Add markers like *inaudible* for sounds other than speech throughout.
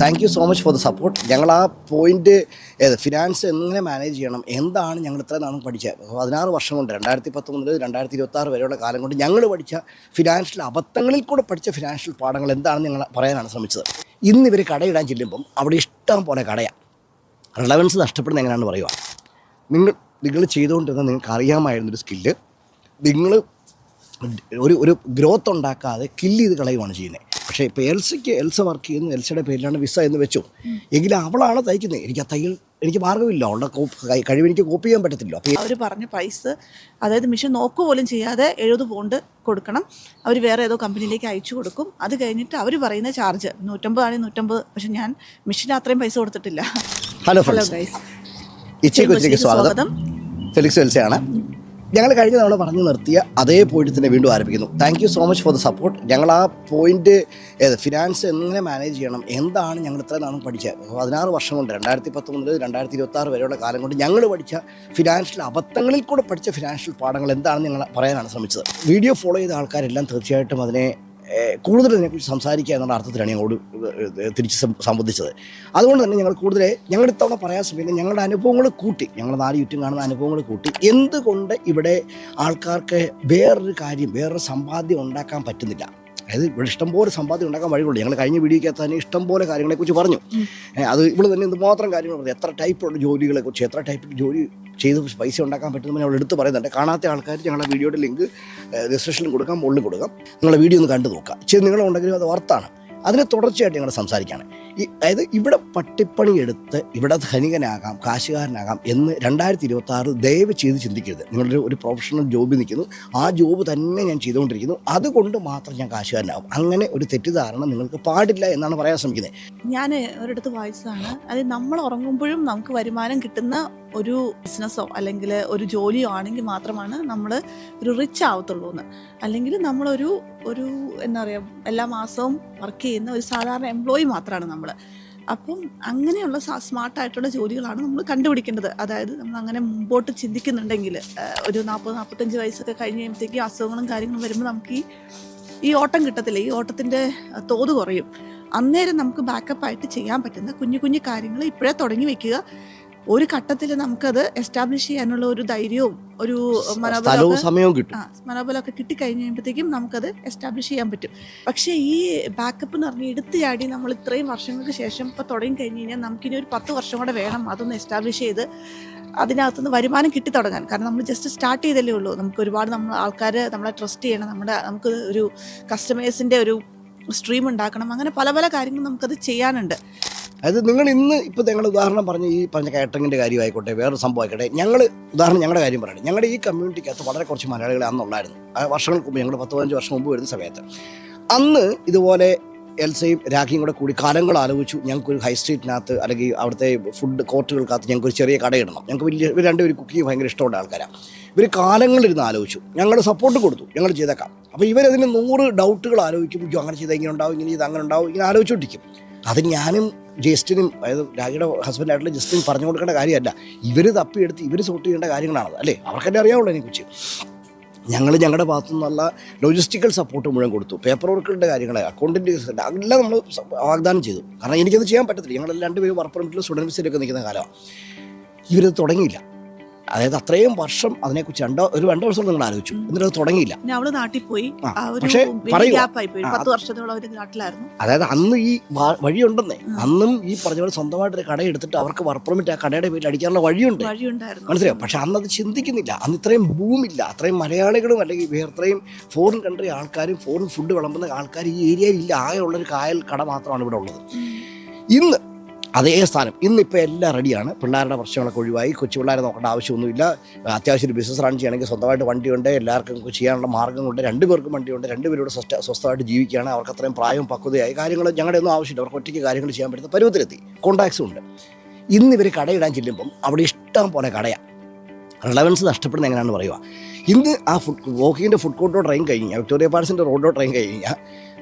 Thank you so much for the support ഞങ്ങൾ ആ point ഏത് ഫിനാൻസ് എങ്ങനെ മാനേജ് ചെയ്യണം എന്താണ് ഞങ്ങൾ ഇത്ര നാളും പഠിച്ചത് പതിനാറ് വർഷം കൊണ്ട് രണ്ടായിരത്തി പത്ത് മുതൽ രണ്ടായിരത്തി ഇരുപത്തി ആറ് വരെയുള്ള കാലം കൊണ്ട് ഞങ്ങൾ പഠിച്ച ഫിനാൻഷ്യൽ അബദ്ധങ്ങളിൽ കൂടെ പഠിച്ച ഫിനാൻഷ്യൽ പാഠങ്ങൾ എന്താണെന്ന് ഞങ്ങൾ പറയാനാണ് ശ്രമിച്ചത്. ഇന്ന് ഇവർ കടയിടാൻ ചെല്ലുമ്പം അവിടെ ഇഷ്ടം പോലെ കടയാണ് റിലവൻസ് നഷ്ടപ്പെടുന്ന എങ്ങനെയാണ് പറയുക നിങ്ങൾ നിങ്ങൾ ചെയ്തുകൊണ്ടിരുന്ന നിങ്ങൾക്ക് അറിയാമായിരുന്നൊരു സ്കില്ല് നിങ്ങൾ ഒരു ഒരു ഗ്രോത്ത് ഉണ്ടാക്കാതെ കില്ല് ചെയ്ത് കളയുവാണ് ചെയ്യുന്നത്. പക്ഷേ ഇപ്പോൾ എൽസയ്ക്ക് എൽസ വർക്ക് ചെയ്യുന്നു എൽസയുടെ പേരിലാണ് വിസ എന്ന് വെച്ചു. എങ്കിലും അവളാണ് തയ്ക്കുന്നത്. എനിക്ക് ആ തയ്യൽ എനിക്ക് മാർഗമില്ല അവളുടെ കഴിവ് എനിക്ക് കോപ്പി ചെയ്യാൻ പറ്റത്തില്ല. അവർ പറഞ്ഞ പൈസ അതായത് മിഷൻ നോക്കുക പോലും ചെയ്യാതെ എഴുപത് പോണ്ട് കൊടുക്കണം. അവർ വേറെ ഏതോ കമ്പനിയിലേക്ക് അയച്ചു കൊടുക്കും. അത് കഴിഞ്ഞിട്ട് അവർ പറയുന്ന ചാർജ് നൂറ്റമ്പതാണെങ്കിൽ നൂറ്റമ്പത് പക്ഷെ ഞാൻ മിഷന് അത്രയും പൈസ കൊടുത്തിട്ടില്ല. ഹലോ ഹലോ ഗൈസ് സ്വാഗതം. ഫെലിക്സ് എൽസയാണ്. ഞങ്ങൾ കഴിഞ്ഞ തവണ പറഞ്ഞു നിർത്തിയ അതേ പോയിന്റ് തന്നെ വീണ്ടും ആരംഭിക്കുന്നു. Thank you so much for the support ഞങ്ങൾ ആ പോയിന്റ് ഏത് ഫിനാൻസ് എങ്ങനെ മാനേജ് ചെയ്യണം എന്താണ് ഞങ്ങൾ ഇത്ര നാളും പഠിച്ചത് പതിനാറ് വർഷം കൊണ്ട് രണ്ടായിരത്തി പത്ത് മുതൽ രണ്ടായിരത്തി ഇരുപത്തി ആറ് വരെയുള്ള കാലം കൊണ്ട് ഞങ്ങൾ പഠിച്ച ഫിനാൻഷ്യൽ അബദ്ധങ്ങളിൽ കൂടെ പഠിച്ച ഫിനാൻഷ്യൽ പാഠങ്ങൾ എന്താണെന്ന് ഞങ്ങൾ പറയാനാണ് ശ്രമിച്ചത്. വീഡിയോ ഫോളോ ചെയ്ത ആൾക്കാരെല്ലാം തീർച്ചയായിട്ടും അതിനെ കൂടുതൽ ഇതിനെക്കുറിച്ച് സംസാരിക്കുക എന്നുള്ള അർത്ഥത്തിലാണ് ഞങ്ങളോട് തിരിച്ച് സംബന്ധിച്ചത്. അതുകൊണ്ട് തന്നെ ഞങ്ങൾ കൂടുതൽ ഞങ്ങളുടെ ഇത്തവണ പറയാൻ ശ്രമിക്കുന്നത് ഞങ്ങളുടെ അനുഭവങ്ങൾ കൂട്ടി ഞങ്ങൾ നാല് ചുറ്റും കാണുന്ന അനുഭവങ്ങൾ കൂട്ടി എന്തുകൊണ്ട് ഇവിടെ ആൾക്കാർക്ക് വേറൊരു കാര്യം വേറൊരു സമ്പാദ്യം ഉണ്ടാക്കാൻ പറ്റുന്നില്ല? അതായത് ഇവിടെ ഇഷ്ടംപോലെ സമ്പാദ്യം ഉണ്ടാക്കാൻ വഴികളുണ്ട്. ഞങ്ങൾ കഴിഞ്ഞ വീഡിയോക്കകത്ത് തന്നെ ഇഷ്ടംപോലെ കാര്യങ്ങളെക്കുറിച്ച് പറഞ്ഞു. അത് ഇവിടെ തന്നെ എന്തുമാത്രം കാര്യങ്ങൾ പറഞ്ഞു. എത്ര ടൈപ്പുള്ള ജോലികളെക്കുറിച്ച് എത്ര ടൈപ്പ് ജോലി ചെയ്ത് പൈസ ഉണ്ടാക്കാൻ പറ്റുമെന്ന് ഞങ്ങൾ എടുത്ത് പറയുന്നുണ്ട്. കാണാത്ത ആൾക്കാർ ഞങ്ങളുടെ വീഡിയോയുടെ ലിങ്ക് രജിസ്ട്രേഷനിൽ കൊടുക്കാം മുകളിൽ കൊടുക്കാം. നിങ്ങളുടെ വീഡിയോ ഒന്ന് കണ്ടു നോക്കാം ചെയ്ത് നിങ്ങളുണ്ടെങ്കിലും അത് വർത്താണ് അതിനെ തുടർച്ചയായിട്ട് ഞങ്ങൾ സംസാരിക്കുകയാണ്. ഈ അതായത് ഇവിടെ പട്ടിപ്പണി എടുത്ത് ഇവിടെ ധനികനാകാം കാശുകാരനാകാം എന്ന് രണ്ടായിരത്തി ഇരുപത്തി ആറ് ദയവ് ചെയ്ത് ചിന്തിക്കരുത്. നിങ്ങളൊരു ഒരു പ്രൊഫഷണൽ ജോബ് നിൽക്കുന്നു. ആ ജോബ് തന്നെ ഞാൻ ചെയ്തുകൊണ്ടിരിക്കുന്നു. അതുകൊണ്ട് മാത്രം ഞാൻ കാശുകാരനാകും. അങ്ങനെ ഒരു തെറ്റിദ്ധാരണ നിങ്ങൾക്ക് പാടില്ല എന്നാണ് പറയാൻ ശ്രമിക്കുന്നത്. ഞാൻ ഒരിടത്ത് വായിച്ചതാണ്. അത് നമ്മൾ ഉറങ്ങുമ്പോഴും നമുക്ക് വരുമാനം കിട്ടുന്ന ഒരു ബിസിനസ്സോ അല്ലെങ്കിൽ ഒരു ജോലിയോ ആണെങ്കിൽ മാത്രമാണ് നമ്മൾ ഒരു റിച്ച് ആവത്തുള്ളൂ എന്ന്. അല്ലെങ്കിൽ നമ്മളൊരു ഒരു എന്താ പറയുക എല്ലാ മാസവും വർക്ക് ചെയ്യുന്ന ഒരു സാധാരണ എംപ്ലോയി മാത്രമാണ് നമ്മൾ അപ്പം അങ്ങനെയുള്ള സ്മാർട്ടായിട്ടുള്ള ജോലികളാണ് നമ്മൾ കണ്ടുപിടിക്കേണ്ടത്. അതായത് നമ്മൾ അങ്ങനെ മുമ്പോട്ട് ചിന്തിക്കുന്നുണ്ടെങ്കിൽ ഒരു നാൽപ്പത് നാൽപ്പത്തഞ്ച് വയസ്സൊക്കെ കഴിഞ്ഞ് കഴിയുമ്പോഴത്തേക്കും അസുഖങ്ങളും കാര്യങ്ങളും വരുമ്പോൾ നമുക്ക് ഈ ഈ ഓട്ടം കിട്ടത്തില്ല. ഈ ഓട്ടത്തിന്റെ തോത് കുറയും. അന്നേരം നമുക്ക് ബാക്കപ്പായിട്ട് ചെയ്യാൻ പറ്റുന്ന കുഞ്ഞു കുഞ്ഞു കാര്യങ്ങൾ ഇപ്പോഴേ തുടങ്ങി വെക്കുക. ഒരു ഘട്ടത്തിൽ നമുക്കത് എസ്റ്റാബ്ലിഷ് ചെയ്യാനുള്ള ഒരു ധൈര്യവും ഒരു മനോബലവും സമയവും കിട്ടും. ആ മനോബലമൊക്കെ കിട്ടിക്കഴിഞ്ഞ് കഴിയുമ്പോഴത്തേക്കും നമുക്കത് എസ്റ്റാബ്ലിഷ് ചെയ്യാൻ പറ്റും. പക്ഷേ ഈ ബാക്കപ്പ് എന്ന് പറഞ്ഞാൽ എടുത്തു ചാടി നമ്മൾ ഇത്രയും വർഷങ്ങൾക്ക് ശേഷം ഇപ്പോൾ തുടങ്ങി കഴിഞ്ഞ് കഴിഞ്ഞാൽ നമുക്കിനി ഒരു പത്ത് വർഷം കൂടെ വേണം അതൊന്ന് എസ്റ്റാബ്ലിഷ് ചെയ്ത് അതിനകത്തുനിന്ന് വരുമാനം കിട്ടി തുടങ്ങാൻ. കാരണം നമ്മൾ ജസ്റ്റ് സ്റ്റാർട്ട് ചെയ്തല്ലേ ഉള്ളൂ. നമുക്ക് ഒരുപാട് നമ്മൾ ആൾക്കാർ നമ്മളെ ട്രസ്റ്റ് ചെയ്യണം. നമ്മുടെ നമുക്ക് ഒരു കസ്റ്റമേഴ്സിന്റെ ഒരു സ്ട്രീം ഉണ്ടാക്കണം. അങ്ങനെ പല പല കാര്യങ്ങളും നമുക്കത് ചെയ്യാനുണ്ട്. അതായത് നിങ്ങൾ ഇന്ന് ഇപ്പോൾ ഞങ്ങൾ ഉദാഹരണം പറഞ്ഞ ഈ പറഞ്ഞ കാറ്ററിങ്ങിന്റെ കാര്യമായിക്കോട്ടെ വേറൊരു സംഭവം ആയിക്കോട്ടെ ഞങ്ങൾ ഉദാഹരണം ഞങ്ങളുടെ കാര്യം പറയണം ഞങ്ങളുടെ ഈ കമ്മ്യൂണിറ്റിക്കകത്ത് വളരെ കുറച്ച് മലയാളികൾ അന്നുണ്ടായിരുന്നു വർഷങ്ങൾക്ക് മുമ്പ് ഞങ്ങൾ പത്ത് പതിനഞ്ച് വർഷം മുമ്പ് വരുന്ന സമയത്ത്. അന്ന് ഇതുപോലെ എൽസയും രാഖിയും കൂടെ കൂടി കാലങ്ങൾ ആലോചിച്ചു. ഞങ്ങൾക്കൊരു ഹൈ സ്ട്രീറ്റിനകത്ത് അല്ലെങ്കിൽ അവിടുത്തെ ഫുഡ് കോർട്ടുകൾക്കകത്ത് ഞങ്ങൾക്കൊരു ചെറിയ കടയിടണം ഞങ്ങൾക്ക് വലിയ രണ്ടുപേരും കുക്കിങ് ഭയങ്കര ഇഷ്ടമുള്ള ആൾക്കാരാണ് ഇവർ കാലങ്ങളിരുന്ന് ആലോചിച്ചു. ഞങ്ങൾ സപ്പോർട്ട് കൊടുത്തു. ഞങ്ങൾ ചെയ്തേക്കാം. അപ്പോൾ ഇവരതിന് നൂറ് ഡൗട്ടുകൾ ആലോചിക്കും "അയ്യോ, അങ്ങനെ ചെയ്താൽ ഇങ്ങനെ ഉണ്ടാവും ഇങ്ങനെ ചെയ്താൽ അങ്ങനെ ഉണ്ടാവും ഇങ്ങനെ ആലോചിച്ചുകൊണ്ടിരിക്കും അത് ഞാനും ജസ്റ്റിനും അതായത് രാജയുടെ ഹസ്ബൻഡായിട്ടുള്ള ജസ്റ്റിനും പറഞ്ഞു കൊടുക്കേണ്ട കാര്യമല്ല. ഇവർ തപ്പിയെടുത്ത് ഇവർ സോർട്ട് ചെയ്യേണ്ട കാര്യങ്ങളാണ് അല്ലേ? അവർക്കെന്നെ അറിയാവുള്ളൂ അതിനെക്കുറിച്ച് ഞങ്ങൾ ഞങ്ങളുടെ ഭാഗത്തു നിന്നുള്ള ലോജിസ്റ്റിക്കൽ സപ്പോർട്ട് മുഴുവൻ കൊടുത്തു. പേപ്പർ വർക്കുകളുടെ കാര്യങ്ങൾ അക്കൗണ്ടിന്റെ എല്ലാം നമ്മൾ വാഗ്ദാനം ചെയ്തു. കാരണം എനിക്കത് ചെയ്യാൻ പറ്റത്തില്ല. ഞങ്ങൾ രണ്ടുപേരും വർക്ക് പെർമിറ്റിൽ സ്റ്റുഡൻസിലൊക്കെ നിൽക്കുന്ന കാലമാണ് ഇവരത് തുടങ്ങിയില്ല. അതായത് അത്രയും വർഷം അതിനെക്കുറിച്ച് രണ്ടോ ഒരു രണ്ടോ വർഷം നിങ്ങൾ ആലോചിച്ചു. എന്നിട്ട് അത് തുടങ്ങിയില്ല. അവൾ നാട്ടിൽ പോയി. പക്ഷേ അതായത് അന്ന് ഈ വഴിയുണ്ടെന്നേ. അന്നും ഈ പറഞ്ഞ പോലെ സ്വന്തമായിട്ട് ഒരു കട എടുത്തിട്ട് അവർക്ക് വർക്ക് പെർമിറ്റ് ആ കടയുടെ പേരിൽ അടിക്കാനുള്ള വഴിയുണ്ട്. മനസ്സിലായോ? പക്ഷെ അന്ന് അത് ചിന്തിക്കുന്നില്ല. അന്ന് ഇത്രയും ഭൂമില്ല. അത്രയും മലയാളികളും അല്ലെങ്കിൽ വേറെത്രയും ഫോറിൻ കൺട്രി ആൾക്കാരും ഫോറിൻ ഫുഡ് വിളമ്പുന്ന ആൾക്കാർ ഈ ഏരിയയിൽ ഇല്ല. ആകെ ഉള്ളൊരു കായൽ കട മാത്രമാണ് ഇവിടെ ഉള്ളത്. ഇന്ന് അതേ സ്ഥാനം. ഇന്നിപ്പോൾ എല്ലാം റെഡിയാണ്. പിള്ളേരുടെ പ്രശ്നങ്ങളൊക്കെ ഒഴിവായി. കൊച്ചു പിള്ളേരെ നോക്കേണ്ട ആവശ്യമൊന്നുമില്ല. അത്യാവശ്യം ഒരു ബിസിനസ് റൺ ചെയ്യണമെങ്കിൽ സ്വന്തമായിട്ട് വണ്ടിയുണ്ട്. എല്ലാവർക്കും ചെയ്യാനുള്ള മാർഗങ്ങളുണ്ട് രണ്ട് പേർക്കും വണ്ടിയുണ്ട്. രണ്ടുപേരോട് സ്വസ്ഥ സ്വസ്ഥമായിട്ട് ജീവിക്കുകയാണ്. അവർക്ക് അത്രയും പ്രായവും പക്വതയായി. കാര്യങ്ങൾ ഞങ്ങളുടെ ഒന്നും ആവശ്യമില്ല. അവർക്ക് ഒറ്റയ്ക്ക് കാര്യങ്ങൾ ചെയ്യാൻ പറ്റുന്ന പരുവത്തിലെത്തി. കോൺടാക്ട്സും ഉണ്ട്. ഇന്ന് ഇവർ കടയിടാൻ ചെല്ലുമ്പം അവിടെ ഇഷ്ടം പോലെ കടയാണ് റിലവൻസ് നഷ്ടപ്പെടുന്ന എങ്ങനെയാണെന്ന് പറയുക ഇന്ന് ആ ഫുഡ് വോക്കിങ്ങിന്റെ ഫുഡ് കോർട്ടോ ട്രെയിൻ കഴിഞ്ഞാൽ വിക്ടോറിയ പാലസിന്റെ റോഡോ ട്രെയിൻ കഴിഞ്ഞാൽ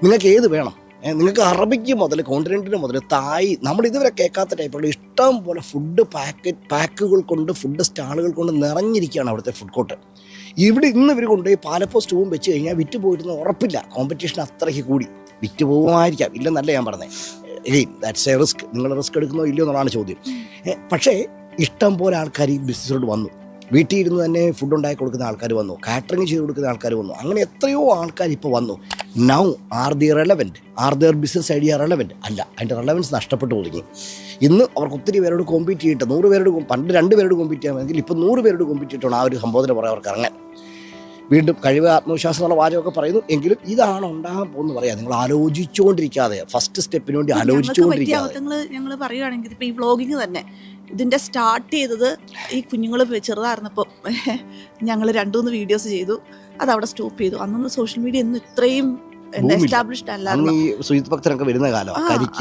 നിങ്ങൾക്ക് ഏത് വേണം? നിങ്ങൾക്ക് അറബിക്ക് മുതൽ കോണ്ടിനെന്റിന് മുതൽ തായ് നമ്മൾ ഇതുവരെ കേൾക്കാത്ത ടൈപ്പുള്ള ഇഷ്ടം പോലെ ഫുഡ് പാക്കറ്റ് പാക്കുകൾ കൊണ്ട് ഫുഡ് സ്റ്റാളുകൾ കൊണ്ട് നിറഞ്ഞിരിക്കുകയാണ് അവിടുത്തെ ഫുഡ് കോർട്ട് ഇവിടെ ഇന്ന് ഇവർ കൊണ്ടുപോയി പാലപ്പോ സ്റ്റൂവും വെച്ച് കഴിഞ്ഞാൽ വിറ്റ് പോയിരുന്ന ഉറപ്പില്ല. കോമ്പറ്റീഷൻ അത്രയ്ക്ക് കൂടി. വിറ്റ് പോകുമായിരിക്കാം ഇല്ലെന്നല്ല ഞാൻ പറഞ്ഞത്. ഏയ് ദാറ്റ്സ് എ റിസ്ക് നിങ്ങൾ റിസ്ക് എടുക്കുന്നോ ഇല്ലയോ എന്നുള്ളതാണ് ചോദ്യം. പക്ഷേ ഇഷ്ടം പോലെ ആൾക്കാർ ഈ ബിസിനസ്സിലോട്ട് വന്നു. വീട്ടിൽ ഇരുന്ന് തന്നെ ഫുഡ് ഉണ്ടാക്കി കൊടുക്കുന്ന ആൾക്കാർ വന്നു. കാറ്ററിംഗ് ചെയ്ത് കൊടുക്കുന്ന ആൾക്കാർ വന്നു. അങ്ങനെ എത്രയോ ആൾക്കാർ ഇപ്പോൾ വന്നു. Now are the relevant are their business idea relevant അല്ല അതിന്റെ റെലവൻസ് നഷ്ടപ്പെട്ടു തുടങ്ങി. ഇന്ന് അവർക്ക് ഒത്തിരി പേരോട് കോമ്പീറ്റ് ചെയ്തിട്ട് നൂറ് പേരോട് പണ്ട് രണ്ട് പേരോട് കോമ്പീറ്റ് ചെയ്യാമെങ്കിൽ ഇപ്പോൾ നൂറ് പേരോട് കോമ്പീറ്റ് ചെയ്തിട്ടാണ് ആ ഒരു സംബോധന പറയാൻ അവർക്ക് ഇറങ്ങാൻ. വീണ്ടും കഴിവ് ആത്മവിശ്വാസം എന്നുള്ള വാചകമൊക്കെ പറയുന്നു. എങ്കിലും ഇതാണ് ഉണ്ടാകാൻ പോകുന്നത് പറയാം. നിങ്ങൾ ആലോചിച്ചുകൊണ്ടിരിക്കാതെ ഫസ്റ്റ് സ്റ്റെപ്പിന് വേണ്ടി ആലോചിച്ചുകൊണ്ടിരിക്കാതെ. ഞങ്ങൾ പറയുകയാണെങ്കിൽ ഇപ്പൊ ഈ വ്ളോഗിങ് തന്നെ. ഇതിന്റെ സ്റ്റാർട്ട് ചെയ്തത് ഈ കുഞ്ഞുങ്ങൾ ചെറുതായിരുന്നപ്പോൾ ഞങ്ങൾ രണ്ടുമൂന്ന് വീഡിയോസ് ചെയ്തു. അത് അവിടെ സ്റ്റോപ്പ് ചെയ്തു. അന്നൊന്ന് സോഷ്യൽ മീഡിയ ഒന്നും ഇത്രയും. എസ്റ്റാബ്ലിഷ്ഡ് അല്ലായിരുന്നു.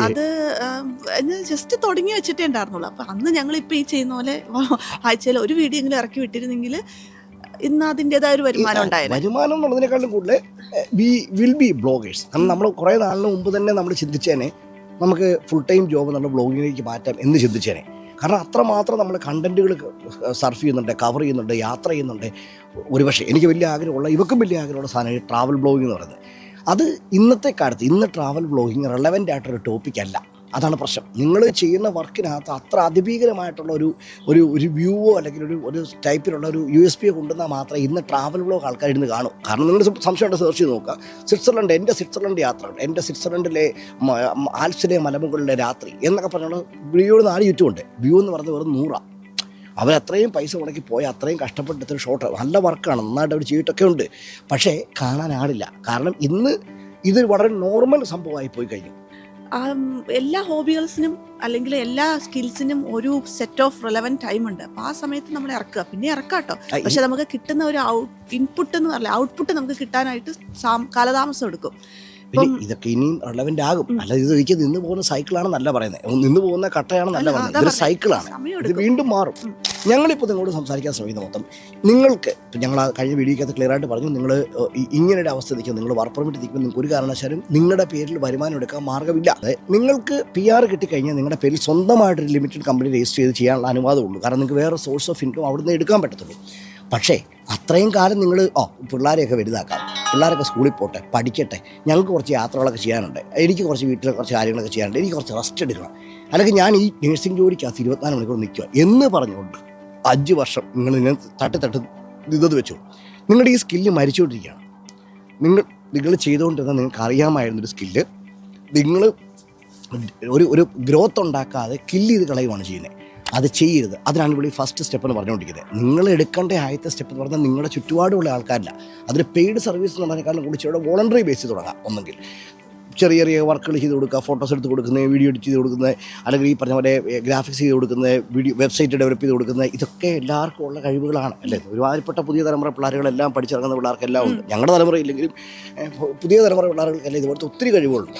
അത് ജസ്റ്റ് തുടങ്ങി വെച്ചിട്ടേ ഉണ്ടായിരുന്നുള്ളൂ. അപ്പൊ അന്ന് ഞങ്ങൾ ഇപ്പൊ ഈ ചെയ്യുന്ന പോലെ ആഴ്ചയിൽ ഒരു വീഡിയോ എങ്കിലും ഇറക്കി വിട്ടിരുന്നെങ്കിൽ ഇന്ന് അതിന്റെതായ ഒരു വരുമാനം ഉണ്ടായിരുന്നു വരുമാനം എന്നുള്ളതിനേക്കാളും കൂടുതൽ വി വിൽ ബി ബ്ലോഗേഴ്സ് കാരണം നമ്മൾ കുറേ നാളിന് മുമ്പ് തന്നെ നമ്മൾ ചിന്തിച്ചേനെ നമുക്ക് ഫുൾ ടൈം ജോബ് നമ്മുടെ ബ്ലോഗിങ്ങിലേക്ക് മാറ്റാം എന്ന് ചിന്തിച്ചേനെ. കാരണം അത്രമാത്രം നമ്മൾ കണ്ടന്റുകൾ സർഫ് ചെയ്യുന്നുണ്ട് കവർ ചെയ്യുന്നുണ്ട് യാത്ര ചെയ്യുന്നുണ്ട്. ഒരുപക്ഷെ എനിക്ക് വലിയ ആഗ്രഹമുള്ള ഇവക്കും വലിയ ആഗ്രഹമുള്ള സാധനം ട്രാവൽ ബ്ലോഗിംഗ് എന്ന് പറയുന്നത്. അത് ഇന്നത്തെ കാലത്ത് ഇന്ന് ട്രാവൽ ബ്ലോഗിങ് റെലവന്റ് ആയിട്ടൊരു ടോപ്പിക് അല്ല. അതാണ് പ്രശ്നം. നിങ്ങൾ ചെയ്യുന്ന വർക്കിനകത്ത് അത്ര അതിഭീകരമായിട്ടുള്ള ഒരു ഒരു ഒരു വ്യൂവോ അല്ലെങ്കിൽ ഒരു ഒരു ടൈപ്പിലുള്ള ഒരു യു എസ് പിയോ കൊണ്ടുവന്നാൽ മാത്രമേ ഇന്ന് ട്രാവൽ ബ്ലോഗ് ആൾക്കാർ ഇന്ന് കാണും. കാരണം നിങ്ങൾ സംശയമുണ്ട് സെർച്ച് ചെയ്ത് നോക്കുക. സ്വിറ്റ്സർലൻഡ് എന്റെ സ്വിറ്റ്സർലൻഡ് യാത്ര എന്റെ സ്വിറ്റ്സർലൻഡിലെ ആൽപ്സിലെ മലമുകളിലെ രാത്രി എന്നൊക്കെ പറഞ്ഞുള്ള വ്യൂയോട് നാല് ചുറ്റുമുണ്ട്. വ്യൂ എന്ന് പറഞ്ഞത് വെറും നൂറാണ് അവരത്രയും പൈസ മുടക്കി പോയി അത്രയും കഷ്ടപ്പെട്ടൊരു ഷോട്ട് നല്ല വർക്കാണ്. നന്നായിട്ട് അവർ ചെയ്തിട്ടൊക്കെ ഉണ്ട്. പക്ഷേ കാണാൻ കാരണം ഇന്ന് ഇത് വളരെ നോർമൽ സംഭവമായി പോയി കഴിഞ്ഞു. എല്ലാ ഹോബികൾസിനും അല്ലെങ്കിൽ എല്ലാ സ്കിൽസിനും ഒരു സെറ്റ് ഓഫ് റിലവന്റ് ടൈം ഉണ്ട്. അപ്പൊ ആ സമയത്ത് നമ്മൾ ഇറക്കുക. പിന്നെ ഇറക്കാം കേട്ടോ പക്ഷെ നമുക്ക് കിട്ടുന്ന ഒരു ഔട്ട് ഇൻപുട്ട് എന്ന് പറഞ്ഞാൽ ഔട്ട്പുട്ട് നമുക്ക് കിട്ടാനായിട്ട് കാലതാമസം എടുക്കും. പിന്നെ ഇതൊക്കെ ഇനിയും റെലവെന്റ് ആകും അല്ല ഇത് എനിക്ക് നിന്ന് പോകുന്ന സൈക്കിളാണെന്നല്ല പറയുന്നത് നിന്ന് പോകുന്ന കട്ടയാണ് നല്ല പറയുന്നത് ഇതൊരു. സൈക്കിളാണ്. ഇത് വീണ്ടും മാറും. ഞങ്ങളിപ്പോൾ നിങ്ങളോട് സംസാരിക്കാൻ ശ്രമിക്കുന്ന മൊത്തം നിങ്ങൾക്ക് ഞങ്ങൾ ആ കഴിഞ്ഞ വീഡിയോക്കകത്ത് ക്ലിയർ ആയിട്ട് പറഞ്ഞു നിങ്ങൾ ഇങ്ങനെ ഒരു അവസ്ഥ നിൽക്കും നിങ്ങൾ വർക്ക് പെർമിറ്റ് നിൽക്കുമ്പോൾ നിങ്ങൾക്ക് ഒരു കാരണവശാലും നിങ്ങളുടെ പേരിൽ വരുമാനം എടുക്കാൻ മാർഗമില്ല. അതെ നിങ്ങൾക്ക് പി ആർ കിട്ടിക്കഴിഞ്ഞാൽ നിങ്ങളുടെ പേരിൽ സ്വന്തമായിട്ടൊരു ലിമിറ്റഡ് കമ്പനി രജിസ്റ്റർ ചെയ്ത് ചെയ്യാനുള്ള അനുവാദമുള്ളൂ കാരണം നിങ്ങൾക്ക് വേറെ സോഴ്സ് ഓഫ് ഇൻകം അവിടുന്ന് എടുക്കാൻ പറ്റത്തുള്ളൂ. പക്ഷേ അത്രയും കാലം നിങ്ങൾ ഓ പിള്ളേരെയൊക്കെ വലുതാക്കാം. പിള്ളേരൊക്കെ സ്കൂളിൽ പോട്ടെ പഠിക്കട്ടെ ഞങ്ങൾക്ക് കുറച്ച് യാത്രകളൊക്കെ ചെയ്യാനുണ്ട്. എനിക്ക് കുറച്ച് വീട്ടിലെ കുറച്ച് കാര്യങ്ങളൊക്കെ ചെയ്യാനുണ്ട്. എനിക്ക് കുറച്ച് റെസ്റ്റ് എടുക്കണം. അല്ലെങ്കിൽ ഞാൻ ഈ നഴ്സിംഗ് ജോലിക്കകത്ത് ഇരുപത്തിനാല് മണിക്കൂർ നിൽക്കുക എന്ന് പറഞ്ഞുകൊണ്ട് അഞ്ച് വർഷം നിങ്ങൾ ഇങ്ങനെ തട്ടി തട്ടി ഇതത് വെച്ചു. നിങ്ങളുടെ ഈ സ്കില്ല് മരിച്ചുകൊണ്ടിരിക്കുകയാണ്. നിങ്ങൾ നിങ്ങൾ ചെയ്തുകൊണ്ടിരുന്ന നിങ്ങൾക്ക് അറിയാമായിരുന്നൊരു സ്കില്ല് നിങ്ങൾ ഒരു ഒരു ഗ്രോത്ത് ഉണ്ടാക്കാതെ കില്ല് ചെയ്ത് കളയുകയാണ് ചെയ്യുന്നത്. അത് ചെയ്യരുത്. അതിനാണ് ഇവിടെ ഫസ്റ്റ് സ്റ്റെപ്പ് എന്ന് പറഞ്ഞുകൊണ്ടിരിക്കുന്നത്. നിങ്ങൾ എടുക്കേണ്ട ആദ്യത്തെ സ്റ്റെപ്പ് എന്ന് പറഞ്ഞാൽ നിങ്ങളുടെ ചുറ്റുപാടുമുള്ള ആൾക്കാരില്ല. അതിന് പെയ്ഡ് സർവീസ് എന്ന് പറഞ്ഞതിനേക്കാളും കൂടി ചെറിയ വോളണ്ടറി ബേസ് തുടങ്ങാം ഒന്നെങ്കിൽ ചെറിയ ചെറിയ വർക്കുകൾ ചെയ്ത് കൊടുക്കുക ഫോട്ടോസ് എടുത്ത് കൊടുക്കുന്നത് വീഡിയോ എഡിറ്റ് ചെയ്ത് കൊടുക്കുന്നത് അല്ലെങ്കിൽ ഈ പറഞ്ഞ പോലെ ഗ്രാഫിക്സ് ചെയ്ത് കൊടുക്കുന്നത് വീഡിയോ വെബ്സൈറ്റ് ഡെവലപ്പ് ചെയ്ത് കൊടുക്കുന്നത് ഇതൊക്കെ എല്ലാവർക്കും ഉള്ള കഴിവുകളാണ് അല്ലേ? ഒരുമാതിരിപ്പെട്ട പുതിയ തലമുറ പിള്ളേരുകളെല്ലാം പഠിച്ചിറങ്ങുന്ന പിള്ളേർക്കെല്ലാം ഉണ്ട് ഞങ്ങളുടെ തലമുറ ഇല്ലെങ്കിലും ഏഹ്, പുതിയ തലമുറ പിള്ളേർക്കെല്ലാം ഇതുപോലത്തെ ഒത്തിരി കഴിവുകളുണ്ട്.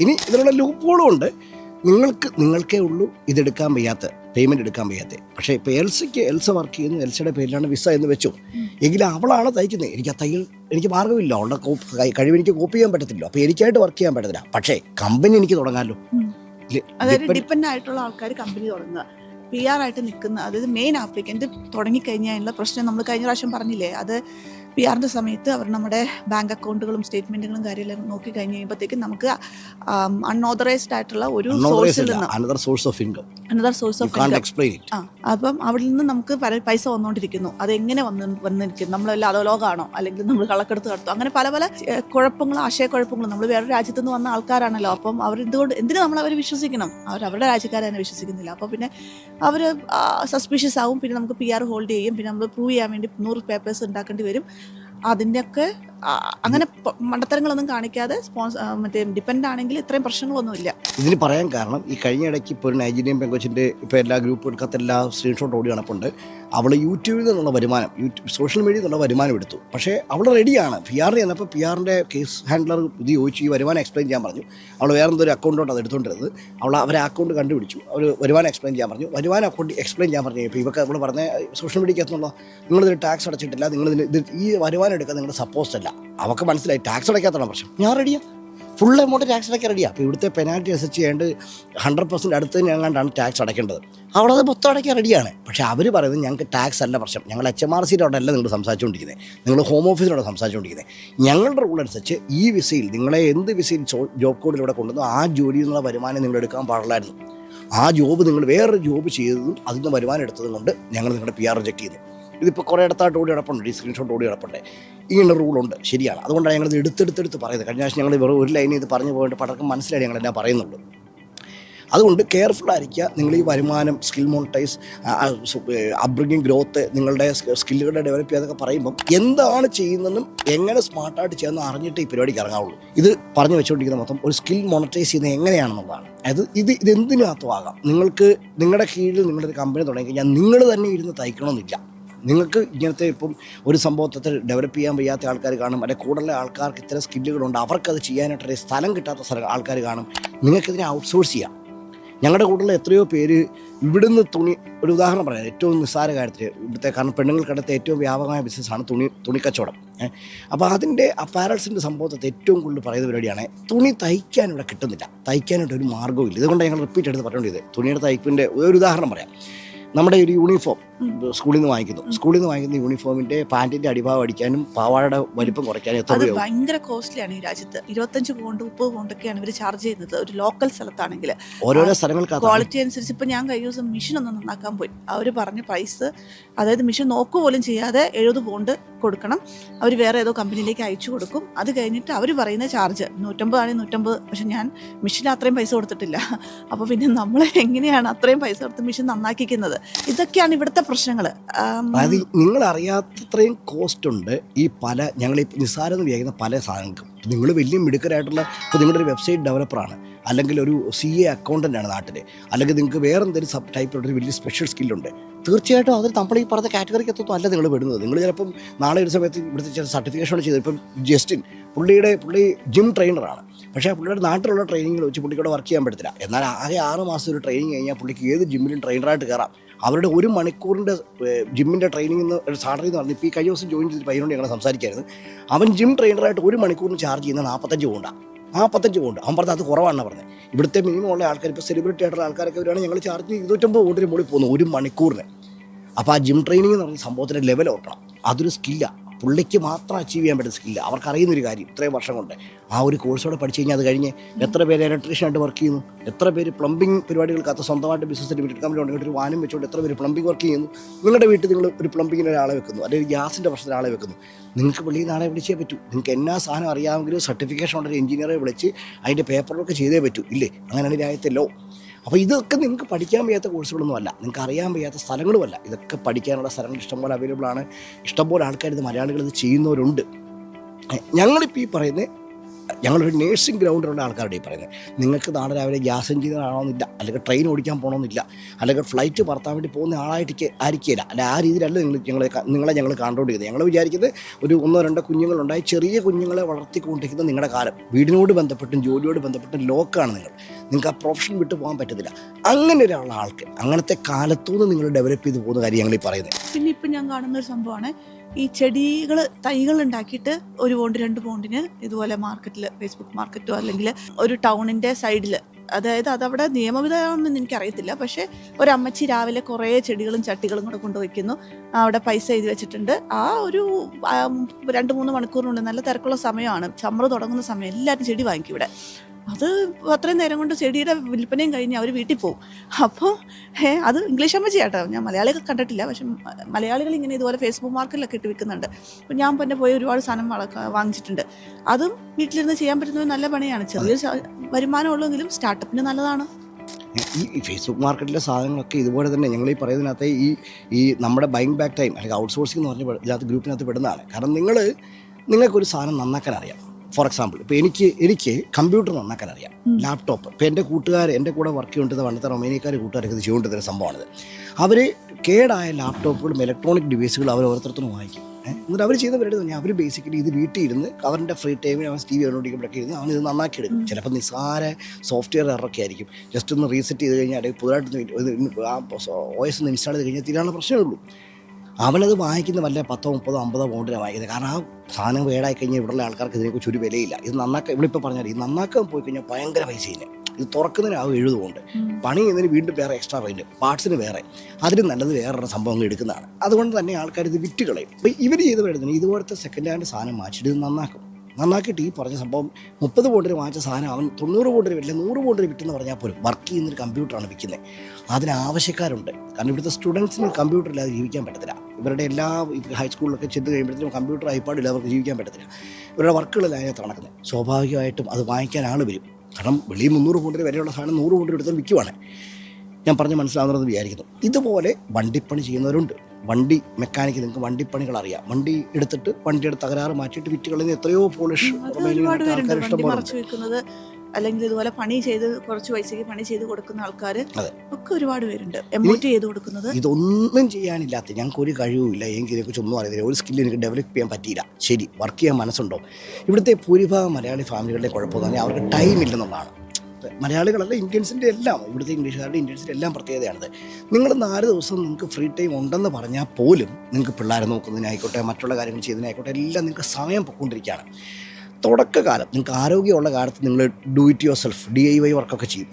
ഇനി ഇതിനുള്ള ലൂപ്പുകളും ഉണ്ട്. നിങ്ങൾക്ക് നിങ്ങൾക്കേ ഉള്ളൂ ഇതെടുക്കാൻ വയ്യാത്ത പേയ്മെന്റ് എടുക്കാൻ വയ്യാത്തത് പക്ഷേ ഇപ്പോൾ എൽസയ്ക്ക് എൽസ വർക്ക് ചെയ്യുന്നു എൽസയുടെ പേരിലാണ് വിസ എന്ന് വെച്ചു. എങ്കിൽ എങ്കിലും അവളാണ് തയ്ക്കുന്നത്. എനിക്ക് ആ തയ്യൽ എനിക്ക് മാർഗമില്ല. അവളുടെ കഴിവ് എനിക്ക് കോപ്പി ചെയ്യാൻ പറ്റത്തില്ല. അപ്പോൾ എനിക്കായിട്ട് വർക്ക് ചെയ്യാൻ പറ്റത്തില്ല. പക്ഷേ കമ്പനി എനിക്ക് തുടങ്ങാമല്ലോ അതായത് ഡിപ്പെൻഡ് ആയിട്ടുള്ള ആൾക്കാർ കമ്പനി തുടങ്ങുക. പി ആർ ആയിട്ട് നിൽക്കുന്ന അതായത് മെയിൻ ആപ്ലിക്കന്റ് തുടങ്ങിക്കഴിഞ്ഞാൽ പ്രശ്നം നമ്മൾ കഴിഞ്ഞ പ്രാവശ്യം പറഞ്ഞില്ലേ? അത് പി ആറിന്റെ സമയത്ത് അവർ നമ്മുടെ ബാങ്ക് അക്കൗണ്ടുകളും സ്റ്റേറ്റ്മെന്റുകളും കാര്യമെല്ലാം നോക്കി കഴിഞ്ഞ് കഴിയുമ്പോഴത്തേക്കും നമുക്ക് അൺഓതറൈസ്ഡ് ആയിട്ടുള്ള ഒരു സോഴ്സിൽ നിന്ന് another source of income another source of income അപ്പം അവിടെ നിന്ന് നമുക്ക് പല പൈസ വന്നുകൊണ്ടിരിക്കുന്നു അത് എങ്ങനെ വന്ന് വന്നിരിക്കുന്നു നമ്മളെല്ലാം അധോലോകമാണോ അല്ലെങ്കിൽ നമ്മൾ കള്ളക്കെടുത്ത് നടത്തും അങ്ങനെ പല പല കുഴപ്പങ്ങളും ആശയക്കുഴപ്പങ്ങളും നമ്മൾ വേറെ രാജ്യത്തു നിന്ന് വന്ന ആൾക്കാരാണല്ലോ. അപ്പം അവർ എന്തുകൊണ്ട് എന്തിനു നമ്മൾ അവരെ വിശ്വസിക്കണം? അവർ അവരുടെ രാജ്യക്കാരെ തന്നെ വിശ്വസിക്കുന്നില്ല. അപ്പോൾ പിന്നെ അവർ സസ്പീഷ്യസ് ആവും. പിന്നെ നമുക്ക് പി ആർ ഹോൾഡ് ചെയ്യും. പിന്നെ നമ്മൾ പ്രൂവ് ചെയ്യാൻ വേണ്ടി നൂറ് പേപ്പേഴ്സ് ഉണ്ടാക്കേണ്ടി വരും. അതിന്റെയൊക്കെ അങ്ങനെ മണ്ടത്തരങ്ങളൊന്നും കാണിക്കാതെ സ്പോൺസ് മറ്റേ ഡിപ്പെൻഡ് ആണെങ്കിൽ ഇത്രയും പ്രശ്നങ്ങളൊന്നുമില്ല. ഇതിന് പറയാൻ കാരണം ഈ കഴിഞ്ഞ ഇടയ്ക്ക് ഇപ്പോൾ ഒരു നൈജീരിയൻ പെങ്കൊച്ചിന്റെ ഇപ്പോൾ എല്ലാ ഗ്രൂപ്പ് എടുക്കാത്ത എല്ലാ സ്ക്രീൻഷോട്ട് ഓടി നടപ്പുണ്ട്. അവൾ യൂട്യൂബിൽ നിന്നുള്ള വരുമാനം യൂട്യൂബ് സോഷ്യൽ മീഡിയയിൽ നിന്നുള്ള വരുമാനം എടുത്തു. പക്ഷേ അവൾ റെഡിയാണ് പി ആറിന് ചെന്നപ്പോൾ പി ആറിന്റെ കേസ് ഹാൻഡ്ലർ ഇത് ചോദിച്ചു ഈ വരുമാനം എക്സ്പ്ലെയിൻ ചെയ്യാൻ പറഞ്ഞു. അവൾ വേറെ എന്തൊരു അക്കൗണ്ടോട്ട് അത് എടുത്തുകൊണ്ടിരുന്നത് അവൾ അവരെ അക്കൗണ്ട് കണ്ടുപിടിച്ചു. അവർ വരുമാനം എക്സ്പ്ലെയിൻ ചെയ്യാൻ പറഞ്ഞു. വരുമാനം അക്കൗണ്ട് എക്സ്പ്ലെയിൻ ചെയ്യാൻ പറഞ്ഞു. ഇപ്പോൾ ഇവർക്ക് നമ്മൾ പറഞ്ഞ സോഷ്യൽ മീഡിയക്കകത്തുള്ള നിങ്ങളിതിൽ ടാക്സ് അടച്ചിട്ടില്ല. നിങ്ങളിതിന് ഇത് ഈ വരുമാനം എടുക്കാൻ നിങ്ങൾ സപ്പോസ് അല്ല. അവർക്ക് മനസ്സിലായി. ടാക്സ് അടയ്ക്കാത്തതാണ് പ്രശ്നം. ഞാൻ റെഡിയാ ഫുൾ എമൗണ്ട് ടാക്സ് അടയ്ക്കാൻ റെഡിയാണ് അപ്പോൾ ഇവിടുത്തെ പെനാൽറ്റി അനുസരിച്ച് ചെയ്യേണ്ട ഹൺഡ്രഡ് പെർസെന്റ് അടുത്ത് ഞങ്ങളാണ് ടാക്സ് അടയ്ക്കേണ്ടത്. അവിടെ അത് മൊത്തം അടയ്ക്കാൻ റെഡിയാണ് പക്ഷേ അവർ പറയുന്നത് ഞങ്ങൾക്ക് ടാക്സ് അല്ല പ്രശ്നം. ഞങ്ങൾ എച്ച് എം ആർ സിയുടെ അവിടെ അല്ല നിങ്ങൾ സംസാരിച്ചുകൊണ്ടിരിക്കുന്നത് നിങ്ങൾ ഹോം ഓഫീസിലൂടെ സംസാരിച്ചുകൊണ്ടിരിക്കുന്നത് ഞങ്ങളുടെ റൂൾ അനുസരിച്ച് ഈ വിസയിൽ നിങ്ങളെ എന്ത് വിസയിൽ ജോബ് കോഡിലൂടെ കൊണ്ടുവന്നു ആ ജോലിയിൽ നിന്നുള്ള വരുമാനം നിങ്ങൾ എടുക്കാൻ പാടില്ലായിരുന്നു ആ ജോബ് നിങ്ങൾ വേറൊരു ജോബ് ചെയ്തതും അതിൽ നിന്ന് വരുമാനം എടുത്തതും കൊണ്ട് ഞങ്ങൾ നിങ്ങളുടെ പി ആർ റിജക്ട് ചെയ്തു. ഇതിപ്പോൾ കുറേ ഇടത്തായിട്ട് ഓടി കിടപ്പുണ്ട് ഈ സ്ക്രീൻഷോട്ട് ഓടി കിടപ്പുണ്ട് ഇങ്ങനെ റൂളുണ്ട് ശരിയാണ്. അതുകൊണ്ടാണ് ഞങ്ങൾ ഞങ്ങളിത് എടുത്തെടുത്തെടുത്ത് പറയുന്നത്. കഴിഞ്ഞ ആഴ്ച ഞങ്ങൾ വെറും ഒരു ലൈനിൽ ഇത് പറഞ്ഞു പോയിട്ട് പലർക്കും മനസ്സിലായി ഞങ്ങൾ എന്നാ പറയുന്നുള്ളൂ. അതുകൊണ്ട് കെയർഫുൾ ആയിരിക്കുക. നിങ്ങൾ ഈ വരുമാനം സ്കിൽ മോണിറ്റൈസ് അബ്രിങ്ങിങ് ഗ്രോത്ത് നിങ്ങളുടെ സ്കില്ലുകളുടെ ഡെവലപ്പ് ചെയ്യാതൊക്കെ പറയുമ്പം എന്താണ് ചെയ്യുന്നതെന്നും എങ്ങനെ സ്മാർട്ടായിട്ട് ചെയ്യുന്ന അറിഞ്ഞിട്ട് ഈ പരിപാടിക്ക് ഇറങ്ങാവുള്ളൂ. ഇത് പറഞ്ഞു വെച്ചുകൊണ്ടിരിക്കുന്ന മൊത്തം ഒരു സ്കിൽ മോണിറ്റൈസ് ചെയ്യുന്നത് എങ്ങനെയാണെന്നുള്ളതാണ്. അതായത് ഇത് ഇത് എന്തിനകത്തും ആകാം. നിങ്ങൾക്ക് നിങ്ങളുടെ കീഴിൽ നിങ്ങളുടെ കമ്പനി തുടങ്ങി കഴിഞ്ഞാൽ നിങ്ങൾ തന്നെ ഇരുന്ന് തയ്ക്കണമെന്നില്ല. നിങ്ങൾക്ക് ഇങ്ങനത്തെ ഇപ്പം ഒരു സംഭവത്തിൽ ഡെവലപ്പ് ചെയ്യാൻ വയ്യാത്ത ആൾക്കാർ കാണും അല്ലെങ്കിൽ കൂടുതൽ ആൾക്കാർക്ക് ഇത്തരം സ്കില്ലുകളുണ്ട് അവർക്കത് ചെയ്യാനായിട്ടൊരു സ്ഥലം കിട്ടാത്ത സ്ഥലം ആൾക്കാർ കാണും. നിങ്ങൾക്കിതിനെ ഔട്ട്സോഴ്സ് ചെയ്യാം. ഞങ്ങളുടെ കൂട്ടത്തിൽ എത്രയോ പേര് ഇവിടുന്ന് തുണി ഒരു ഉദാഹരണം പറയാം. ഏറ്റവും നിസ്സാര കാര്യത്തിൽ ഇവിടുത്തെ കാരണം പെണ്ണുങ്ങൾക്കടുത്ത് ഏറ്റവും വ്യാപകമായ ബിസിനസ്സാണ് തുണി തുണിക്കച്ചവടം. അപ്പോൾ അതിന്റെ അപ്പാരൽസിന്റെ സംഭവത്തെ ഏറ്റവും കൂടുതൽ പറയുന്ന പരിപാടിയാണ് തുണി തയ്ക്കാൻ ഇവിടെ കിട്ടുന്നില്ല. തയ്ക്കാനായിട്ട് ഒരു മാർഗവും ഇല്ല ഇതുകൊണ്ട് ഞങ്ങൾ റിപ്പീറ്റ് എടുത്ത് പറഞ്ഞുകൊണ്ടിരുന്നത് തുണിയുടെ തയ്പ്പിന്റെ ഒരു ഉദാഹരണം പറയാം. നമ്മുടെ ഒരു യൂണിഫോം സ്കൂളിൽ നിന്ന് വാങ്ങിക്കുന്നു. സ്കൂളിൽ നിന്ന് വാങ്ങിക്കുന്ന യൂണിഫോമിന്റെ പാന്റിന്റെ അടിഭാവം അടിക്കാനും പാവാടയുടെ വലിപ്പം കുറയ്ക്കാനും എത്ര അത് ഭയങ്കര കോസ്റ്റ്ലിയാണ് ഈ രാജ്യത്ത്. ഇരുപത്തഞ്ച് പൗണ്ട് മുപ്പത് പൗണ്ടൊക്കെയാണ് ഇവർ ചാർജ് ചെയ്യുന്നത്. ഒരു ലോക്കൽ സ്ഥലത്താണെങ്കിൽ. ഓരോരോ സ്ഥലങ്ങൾക്ക് ക്വാളിറ്റി അനുസരിച്ച് ഇപ്പം ഞാൻ കഴിഞ്ഞ ദിവസം മിഷൻ ഒന്ന് നന്നാക്കാൻ പോയി. അവർ പറഞ്ഞ പ്രൈസ് അതായത് മിഷൻ നോക്കുക പോലും ചെയ്യാതെ എഴുപത് പൗണ്ട് കൊടുക്കണം. അവർ വേറെ ഏതോ കമ്പനിയിലേക്ക് അയച്ചു കൊടുക്കും. അത് കഴിഞ്ഞിട്ട് അവർ പറയുന്ന ചാർജ് നൂറ്റമ്പതാണെങ്കിൽ നൂറ്റമ്പത് പക്ഷെ ഞാൻ മെഷീൻ അത്രയും പൈസ കൊടുത്തിട്ടില്ല. അപ്പോൾ പിന്നെ നമ്മൾ എങ്ങനെയാണ് അത്രയും പൈസ കൊടുത്ത് മിഷൻ നന്നാക്കിക്കുന്നത്? ഇതൊക്കെയാണ് ഇവിടുത്തെ പ്രശ്നങ്ങൾ അതായത് നിങ്ങൾ അറിയാത്തത്രയും കോസ്റ്റ് ഉണ്ട് ഈ പല ഞങ്ങൾ ഈ നിസ്സാരം വിചാരിക്കുന്ന പല സാധനങ്ങൾക്കും. നിങ്ങൾ വലിയ മിടുക്കരായിട്ടുള്ള ഇപ്പോൾ നിങ്ങളുടെ ഒരു വെബ്സൈറ്റ് ഡെവലപ്പറാണ്. അല്ലെങ്കിൽ ഒരു സി എ അക്കൗണ്ടന്റ് ആണ് നാട്ടിൽ അല്ലെങ്കിൽ നിങ്ങൾക്ക് വേറെ എന്തെങ്കിലും സബ് ടൈപ്പിലുള്ള ഒരു വലിയ സ്പെഷ്യൽ സ്കില്ലുണ്ട് തീർച്ചയായിട്ടും അതിൽ നമ്മൾ ഈ പറഞ്ഞ കാറ്റഗറിക്ക് എത്തുന്നു അല്ല നിങ്ങൾ വിടുന്നത് നിങ്ങൾ ചിലപ്പം നാളെ ഒരു സമയത്ത് ഇവിടുത്തെ ചില സർട്ടിഫിക്കേഷൻ ചെയ്തത് ഇപ്പം ജസ്റ്റിൻ പുള്ളിയുടെ പുള്ളി ജിം ട്രെയിനറാണ് പക്ഷേ പുള്ളിയുടെ നാട്ടിലുള്ള ട്രെയിനിങ്ങിൽ വെച്ച് പുള്ളിക്കൂടെ വർക്ക് ചെയ്യാൻ പറ്റത്തില്ല. എന്നാൽ ആകെ ആറ് മാസം ഒരു ട്രെയിനിങ് കഴിഞ്ഞാൽ പുള്ളിക്ക് ഏത് ജിമ്മിലും ട്രെയിനറായിട്ട് കയറാം അവരുടെ ഒരു മണിക്കൂറിന്റെ ജിമ്മിന്റെ ട്രെയിനിങ് എന്ന് സാലറി എന്ന് പറഞ്ഞു ഇപ്പോൾ ഈ കഴിഞ്ഞ ദിവസം ജോയിൻ ചെയ്ത് പയ്യനോട് ഞങ്ങൾ സംസാരിക്കായിരുന്നു. അവൻ ജിം ട്രെയിനറായിട്ട് ഒരു മണിക്കൂറിന് ചാർജ് ചെയ്യുന്ന നാൽപ്പത്തഞ്ച് പോണ്ടാണ് നാൽപ്പത്തഞ്ച് പോണ്ട് അവൻ പറഞ്ഞത് അത് കുറവാണെന്ന് പറഞ്ഞത് ഇവിടുത്തെ മിനിമം ഉള്ള ആൾക്കാർ ഇപ്പോൾ സെലിബ്രിറ്റി ആയിട്ടുള്ള ആൾക്കാരൊക്കെ വരുവാണെങ്കിൽ ഞങ്ങൾ ചാർജ് ഇരുന്നൂറ്റമ്പത് പോണ്ടിന് മുകളിൽ പോകുന്നു ഒരു മണിക്കൂറിന്. അപ്പോൾ ആ ജിം ട്രെയിനിങ് എന്ന് പറഞ്ഞ സംഭവത്തിന്റെ ലെവൽ ഓർക്കണം. അതൊരു സ്കില്ലാണ് പുള്ളിക്ക് മാത്രം അച്ചീവ് ചെയ്യാൻ പറ്റുന്ന സ്കില്ല അവർക്ക് അറിയുന്നൊരു കാര്യം ഇത്രയും വർഷം കൊണ്ട്. ആ ഒരു കോഴ്സോടെ പഠിച്ചു കഴിഞ്ഞാൽ അത് കഴിഞ്ഞ് എത്ര പേര് ഇലക്ട്രീഷ്യനായിട്ട് വർക്ക് ചെയ്യുന്നു എത്ര പേര് പ്ലംബിംഗ് പരിപാടികൾക്കകത്ത് സ്വന്തമായിട്ട് ബിസിനസ് ലിമിറ്റഡ് കമ്പനി ഉണ്ടെങ്കിൽ ഒരു വാനും വെച്ചുകൊണ്ട് എത്ര പേര് പ്ലംബിംഗ് വർക്ക് ചെയ്യുന്നു. നിങ്ങളുടെ വീട്ടിൽ നിങ്ങൾ ഒരു പ്ലംബിങ്ങിന് ഒരാളെ വെക്കുന്നു അല്ലെങ്കിൽ ഗ്യാസിന്റെ പ്രശ്നത്തിന് ആളെ വെക്കുന്നു. നിങ്ങൾക്ക് വെളിയിൽ ആളെ വിളിച്ചേ പറ്റൂ. നിങ്ങൾക്ക് എന്നാ സാധനം അറിയാമെങ്കിലും സർട്ടിഫിക്കേഷൻ ഉള്ള ഒരു എഞ്ചിനീയറെ വിളിച്ച് അതിന്റെ പേപ്പർ വർക്ക് ചെയ്തേ പറ്റൂ. ഇല്ലേ? അങ്ങനെയാണ് രാജ്യത്തെ ലോ അപ്പോൾ ഇതൊക്കെ നിങ്ങൾക്ക് പഠിക്കാൻ വയ്യാത്ത കോഴ്സുകളൊന്നും അല്ല. നിങ്ങൾക്ക് അറിയാൻ വയ്യാത്ത സ്ഥലങ്ങളുമല്ല. ഇതൊക്കെ പഠിക്കാനുള്ള സ്ഥലങ്ങൾ ഇഷ്ടംപോലെ അവൈലബിൾ ആണ്. ഇഷ്ടംപോലെ ആൾക്കാർ ഇത് മലയാളികൾ ഇത് ചെയ്യുന്നവരുണ്ട്. ഞങ്ങളിപ്പോൾ ഈ പറയുന്നത് ഞങ്ങളൊരു നേഴ്സിംഗ് ഗ്രൗണ്ടിലുള്ള ആൾക്കാരുടെ ഈ പറയുന്നത്. നിങ്ങൾക്ക് നാളെ രാവിലെ ഗ്യാസ് എഞ്ചിനീയർ ആവണമെന്നില്ല അല്ലെങ്കിൽ ട്രെയിൻ ഓടിക്കാൻ പോകണമെന്നില്ല അല്ലെങ്കിൽ ഫ്ലൈറ്റ് പറത്താൻ വേണ്ടി പോകുന്ന ആളായിട്ട് ആയിരിക്കില്ല അല്ല ആ രീതിയിലല്ല നിങ്ങൾ ഞങ്ങളെ നിങ്ങളെ ഞങ്ങൾ കണ്ടുകൊണ്ടിരിക്കുന്നത്. ഞങ്ങൾ വിചാരിക്കുന്നത് ഒരു ഒന്നോ രണ്ടോ കുഞ്ഞുങ്ങളുണ്ടായി ചെറിയ കുഞ്ഞുങ്ങളെ വളർത്തിക്കൊണ്ടിരിക്കുന്ന നിങ്ങളുടെ കാലം. വീടിനോട് ബന്ധപ്പെട്ടും ജോലിയോട് ബന്ധപ്പെട്ടും ലോക്കാണ് നിങ്ങൾ. നിങ്ങൾക്ക് ആ പ്രൊഫഷൻ വിട്ടു പോകാൻ പറ്റത്തില്ല അങ്ങനെ ഒരാളുടെ ആൾക്ക്. അങ്ങനത്തെ കാലത്തുനിന്ന് നിങ്ങൾ ഡെവലപ്പ് ചെയ്ത് പോകുന്ന കാര്യം ഞങ്ങൾ ഈ പറയുന്നത് പിന്നെ ഇപ്പം ഞാൻ കാണുന്ന ഒരു സംഭവമാണ്. ഈ ചെടികൾ തൈകൾ ഉണ്ടാക്കിയിട്ട് ഒരു പോണ്ട് രണ്ട് പോണ്ടിന് ഇതുപോലെ മാർക്കറ്റിൽ ഫേസ്ബുക്ക് മാർക്കറ്റോ അല്ലെങ്കിൽ ഒരു ടൗണിന്റെ സൈഡിൽ അതായത് അതവിടെ നിയമവിധമാണെന്ന് എനിക്കറിയത്തില്ല. പക്ഷേ ഒരമ്മച്ചി രാവിലെ കുറേ ചെടികളും ചട്ടികളും കൂടെ കൊണ്ടുവയ്ക്കുന്നു അവിടെ പൈസ എഴുതി വെച്ചിട്ടുണ്ട്. ആ ഒരു രണ്ട് മൂന്ന് മണിക്കൂറിനുള്ളിൽ നല്ല തിരക്കുള്ള സമയമാണ്. ചമ്മറ് തുടങ്ങുന്ന സമയം. എല്ലാവരും ചെടി വാങ്ങിക്കും ഇവിടെ. അത് അത്രയും നേരം കൊണ്ട് ചെടിയുടെ വിൽപ്പനയും കഴിഞ്ഞ് അവർ വീട്ടിൽ പോകും അപ്പോൾ അത് ഇംഗ്ലീഷ് അമ്മച്ചി കേട്ടോ ഞാൻ മലയാളികൾ കണ്ടിട്ടില്ല. പക്ഷെ മലയാളികൾ ഇങ്ങനെ ഇതുപോലെ ഫേസ്ബുക്ക് മാർക്കറ്റിലൊക്കെ ഇട്ട് വിൽക്കുന്നുണ്ട്. അപ്പോൾ ഞാൻ പിന്നെ പോയി ഒരുപാട് സാധനം വളക്ക വാങ്ങിച്ചിട്ടുണ്ട്. അതും വീട്ടിലിരുന്ന് ചെയ്യാൻ പറ്റുന്ന ഒരു നല്ല പണിയാണ്. ചെറിയൊരു ശ- വരുമാനം ഉള്ളെങ്കിലും സ്റ്റാർട്ടപ്പിന് നല്ലതാണ്. ഈ ഈ ഫേസ്ബുക്ക് മാർക്കറ്റിലെ സാധനങ്ങളൊക്കെ ഇതുപോലെ തന്നെ ഞങ്ങൾ ഈ പറയുന്നതിനകത്ത് ഈ ഈ നമ്മുടെ ബൈങ് ബാക്ക് ടൈം അല്ലെങ്കിൽ ഔട്ട്സോഴ്സിംഗ് എന്ന് പറഞ്ഞ ഇതിനകത്ത് ഗ്രൂപ്പിനകത്ത് പെടുന്നതാണ്. കാരണം നിങ്ങൾ നിങ്ങൾക്കൊരു സാധനം നന്നാക്കാൻ അറിയാം. ഫോർ എക്സാമ്പിൾ ഇപ്പോൾ എനിക്ക് എനിക്ക് കമ്പ്യൂട്ടർ നന്നാക്കാൻ അറിയാം ലാപ്ടോപ്പ് ഇപ്പോൾ എന്റെ കൂട്ടുകാർ എന്റെ കൂടെ വർക്ക് ചെയ്യേണ്ടത് പണ്ടത്തെ റൊമേനിയക്കാർ കൂട്ടുകാരൊക്കെ ഇത് ചെയ്യേണ്ടത് സംഭവമാണിത് അവർ കേടായ ലാപ്ടോപ്പുകളും ഇലക്ട്രോണിക് ഡിവൈസുകളും അവർ ഓരോരുത്തർക്കും വാങ്ങിക്കും എന്നിട്ട് അവർ ചെയ്തവരുടെ ഞാൻ തന്നെ അവർ ബേസിക്കലി ഇത് വീട്ടിൽ ഇരുന്ന് അവരുടെ ഫ്രീ ടൈമിൽ അവൻ ടി വി കണ്ടുകൊണ്ടിരിക്കുമ്പോഴൊക്കെ ഇരുന്ന് അവൻ ഇത് നന്നാക്കി എടുക്കും. ചിലപ്പോൾ നിസ്സാര സോഫ്റ്റ്വെയർ ഇറക്കി ആയിരിക്കും ജസ്റ്റ് ഒന്ന് റീസെറ്റ് ചെയ്ത് കഴിഞ്ഞാൽ അല്ലെങ്കിൽ പുതുതായിട്ട് ഒ എസ് ഒന്ന് ഇൻസ്റ്റാൾ ചെയ്ത് കഴിഞ്ഞാൽ തീരാനുള്ള പ്രശ്നമേ ഉള്ളൂ അവനത് വാങ്ങിക്കുന്ന വല്ല പത്തോ മുപ്പതോ അമ്പതോ പൗണ്ടിനാണ് വാങ്ങിക്കുന്നത്. കാരണം ആ സാധനം വേടായി കഴിഞ്ഞാൽ ഇവിടെയുള്ള ആൾക്കാർക്ക് ഇതിനെക്കുറിച്ച് ഒരു വിലയില്ല. ഇത് നന്നാക്കാൻ ഇവിടെ ഇപ്പോൾ പറഞ്ഞാൽ ഇത് നന്നാക്കാൻ പോയി കഴിഞ്ഞാൽ ഭയങ്കര പൈസ ഇതിന് ഇത് തുറക്കുന്നതിനാവും എഴുതുകൊണ്ട് പണി ചെയ്യുന്നതിന് വീണ്ടും വേറെ എക്സ്ട്രാ പൈന്റ് പാർട്സിന് വേറെ. അതിന് നല്ലത് വേറൊരു സംഭവങ്ങൾ എടുക്കുന്നതാണ്. അതുകൊണ്ട് തന്നെ ആൾക്കാർ ഇത് വിറ്റ് കളയും. അപ്പോൾ ഇവർ ചെയ്ത് വരുന്നതിന് ഇതുപോലത്തെ സെക്കൻഡ് ഹാൻഡ് സാധനം മാറ്റിയിട്ട് ഇത് നന്നാക്കും. നന്നാക്കിയിട്ട് ഈ പറഞ്ഞ സംഭവം മുപ്പത് പോണ്ടിന് വാങ്ങിച്ച സാധനം അവൻ തൊണ്ണൂറ് പോണ്ടിന് വില്ല നൂറ് പോണ്ടിന് വിറ്റെന്ന് പറഞ്ഞാൽ പോലും വർക്ക് ചെയ്യുന്നൊരു കമ്പ്യൂട്ടറാണ് വിൽക്കുന്നത്. അതിന് ആവശ്യക്കാരുണ്ട്. കാരണം ഇവിടുത്തെ സ്റ്റുഡൻസിന് കമ്പ്യൂട്ടർ ഇല്ലാതെ ജീവിക്കാൻ പറ്റത്തില്ല. ഇവരുടെ എല്ലാ ഹൈസ്കൂളിലൊക്കെ ചെന്ന് കഴിയുമ്പോഴത്തേക്കും കമ്പ്യൂട്ടർ ഐപ്പാഡ് ഇല്ലാതെ അവർക്ക് ജീവിക്കാൻ പറ്റത്തില്ല. ഇവരുടെ വർക്കുകളെല്ലാം അതിനകത്ത് നടക്കുന്നത്. സ്വാഭാവികമായിട്ടും അത് വാങ്ങിക്കാൻ ആൾ വരും. കാരണം വെളിയിൽ മുന്നൂറ് പൗണ്ടിന് വരെയുള്ള സാധനം നൂറ് പോണ്ടിന് എടുത്താൽ വിൽക്കുവാണ്. ഞാൻ പറഞ്ഞ് മനസ്സിലാകുന്നത് വിചാരിക്കുന്നു. ഇതുപോലെ വണ്ടിപ്പണി ചെയ്യുന്നവരുണ്ട്. വണ്ടി മെക്കാനിക്ക് നിങ്ങൾക്ക് വണ്ടിപ്പണികൾ അറിയാം വണ്ടി എടുത്തിട്ട് വണ്ടിയുടെ തകരാറ് മാറ്റിയിട്ട് വിറ്റ് കളയുന്ന എത്രയോ പോളിഷ് അത് ഒരുപാട് പേരുണ്ട് വണ്ടി മറച്ചു വെക്കുന്നത് അല്ലെങ്കിൽ ഇതുപോലെ പണി ചെയ്ത് കുറച്ച് പൈസക്ക് പണി ചെയ്ത് കൊടുക്കുന്ന ആൾക്കാർ ഒക്കെ ഒരുപാട് പേരുണ്ട്. എമോട്ട് ചെയ്ത് കൊടുക്കുന്നത് ഇതൊന്നും ചെയ്യാനില്ലാത്ത ഞങ്ങൾക്ക് ഒരു കഴിവുമില്ല. എനിക്ക് ഇതിനെക്കുറിച്ച് ഒന്നും അറിയില്ല ഒരു സ്കില്ല് എനിക്ക് ഡെവലപ്പ് ചെയ്യാൻ പറ്റിയില്ല. ശരി വർക്ക് ചെയ്യാൻ മനസ്സുണ്ടോ? ഇവിടുത്തെ ഭൂരിഭാഗം മലയാളി ഫാമിലികളുടെ കുഴപ്പമെന്ന് പറഞ്ഞാൽ അവർക്ക് ടൈം ഇല്ലെന്നുള്ളതാണ്. മലയാളികളല്ല ഇന്ത്യൻസിന്റെ എല്ലാം ഇവിടുത്തെ ഇംഗ്ലീഷുകാരുടെ ഇന്ത്യൻസിന്റെ എല്ലാം പ്രത്യേകതയാണത്. നിങ്ങൾ നാല് ദിവസം നിങ്ങൾക്ക് ഫ്രീ ടൈം ഉണ്ടെന്ന് പറഞ്ഞാൽ പോലും നിങ്ങൾക്ക് പിള്ളേരെ നോക്കുന്നതിനായിക്കോട്ടെ മറ്റുള്ള കാര്യങ്ങൾ ചെയ്യുന്നതിനായിക്കോട്ടെ എല്ലാം നിങ്ങൾക്ക് സമയം പൊയ്ക്കൊണ്ടിരിക്കുകയാണ്. തുടക്കകാലം നിങ്ങൾക്ക് ആരോഗ്യമുള്ള കാലത്ത് നിങ്ങൾ do it yourself D I Y വർക്കൊക്കെ ചെയ്യും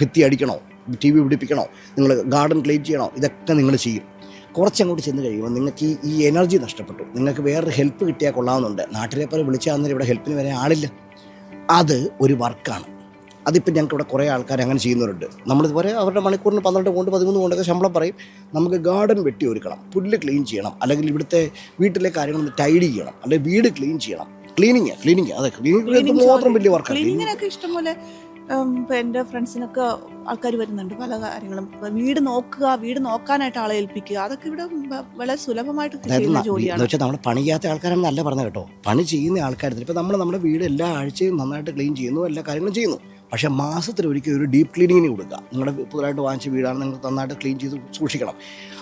ഭിത്തി അടിക്കണോ ടി വി പിടിപ്പിക്കണോ നിങ്ങൾ ഗാർഡൻ ക്ലീൻ ചെയ്യണോ ഇതൊക്കെ നിങ്ങൾ ചെയ്യും. കുറച്ചങ്ങോട്ട് ചെന്ന് കഴിയുമ്പോൾ നിങ്ങൾക്ക് ഈ ഈ എനർജി നഷ്ടപ്പെട്ടു. നിങ്ങൾക്ക് വേറൊരു ഹെൽപ്പ് കിട്ടിയാൽ കൊള്ളാമെന്നുണ്ട് നാട്ടിലെ പോലെ വിളിച്ചാൽ ഇവിടെ ഹെൽപ്പിന് വരെ ആളില്ല. അത് ഒരു വർക്കാണ് അതിപ്പോൾ ഞങ്ങൾക്ക് ഇവിടെ കുറേ ആൾക്കാർ അങ്ങനെ ചെയ്യുന്നവരുണ്ട്. നമ്മളിതുപോലെ അവരുടെ മണിക്കൂറിന് പന്ത്രണ്ട് കൊണ്ട് പതിമൂന്ന് കൊണ്ടൊക്കെ ശമ്പളം പറയും. നമുക്ക് ഗാർഡൻ വെട്ടി ഒരുക്കണം പുല്ല് ക്ലീൻ ചെയ്യണം അല്ലെങ്കിൽ ഇവിടുത്തെ വീട്ടിലെ കാര്യങ്ങളൊന്ന് ടൈഡ് ചെയ്യണം അല്ലെങ്കിൽ വീട് ക്ലീൻ ചെയ്യണം. ക്ലീനിങ് ക്ലീനിങ് അതെ ക്ലീനിങ് മാത്രം വലിയ വർക്കാണ് ക്ലീനിങ്ങിനൊക്കെ ഇഷ്ടംപോലെ എന്റെ ഫ്രണ്ട്സിനൊക്കെ ആൾക്കാർ വരുന്നുണ്ട് പല കാര്യങ്ങളും. വീട് നോക്കുക വീട് നോക്കാനായിട്ട് ആളെ ഏൽപ്പിക്കുക അതൊക്കെ ഇവിടെ വളരെ സുലഭമായിട്ട് ചെയ്യുന്ന ജോലിയാണ്. വെച്ചാൽ നമ്മൾ പണി ചെയ്യാത്ത ആൾക്കാരാണെന്നല്ല പറഞ്ഞത് കേട്ടോ. പണി ചെയ്യുന്ന ആൾക്കാർ ഇപ്പം നമ്മൾ നമ്മുടെ വീട് എല്ലാ ആഴ്ചയും നന്നായിട്ട് ക്ലീൻ ചെയ്യുന്നു എല്ലാ കാര്യങ്ങളും ചെയ്യുന്നു. പക്ഷേ മാസത്തിൽ ഒരിക്കൽ ഒരു ഡീപ്പ് ക്ലീനിങ്ങിന് കൊടുക്കുക. നിങ്ങളുടെ പുതുതായിട്ട് വാങ്ങിച്ച വീടാണ് നിങ്ങൾ നന്നായിട്ട് ക്ലീൻ ചെയ്ത് സൂക്ഷിക്കണം.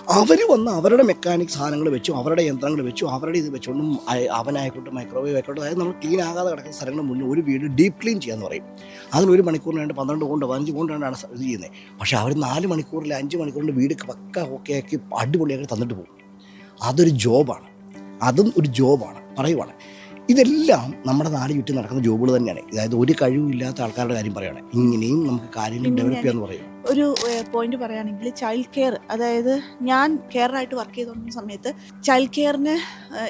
അവർ വന്ന് അവരുടെ മെക്കാനിക് സാധനങ്ങൾ വെച്ചും അവരുടെ യന്ത്രങ്ങൾ വെച്ചും അവരുടെ ഇത് വെച്ചുകൊണ്ടും അവനായിക്കോട്ടെ മൈക്രോവേവ് ആയിക്കോട്ടെ അതായത് നമ്മൾ ക്ലീൻ ആകാതെ കിടക്കുന്ന സ്ഥലങ്ങൾ മുന്നിൽ ഒരു വീട് ഡീപ്പ് ക്ലീൻ ചെയ്യാന്ന് പറയും. അതിന് ഒരു മണിക്കൂറിന് വേണ്ടി പന്ത്രണ്ട് കൊണ്ട് പതിനഞ്ച് രണ്ടാണ് ഇത് ചെയ്യുന്നത് പക്ഷേ അവർ നാല് മണിക്കൂറിൽ അഞ്ച് മണിക്കൂറിന്റെ വീട് പക്ക ഓക്കെ ആക്കി അടിപൊളിയാക്കി തന്നിട്ട് പോകും. അതൊരു ജോബാണ് അതും ഒരു ജോബാണ് പറയുവാണ്. ഇതെല്ലാം നമ്മുടെ നാട് ചുറ്റും നടക്കുന്ന ജോബുകൾ തന്നെയാണ്. അതായത് ഒരു കഴിവില്ലാത്ത ആൾക്കാരുടെ കാര്യം പറയുകയാണ് ഇങ്ങനെയും നമുക്ക് കാര്യങ്ങൾ ഡെവലപ്പ് ചെയ്യാന്ന് പറയും. ഒരു പോയിന്റ് പറയുകയാണെങ്കിൽ ചൈൽഡ് കെയർ അതായത് ഞാൻ കെയറായിട്ട് വർക്ക് ചെയ്തുകൊണ്ടിരുന്ന സമയത്ത് ചൈൽഡ് കെയറിന്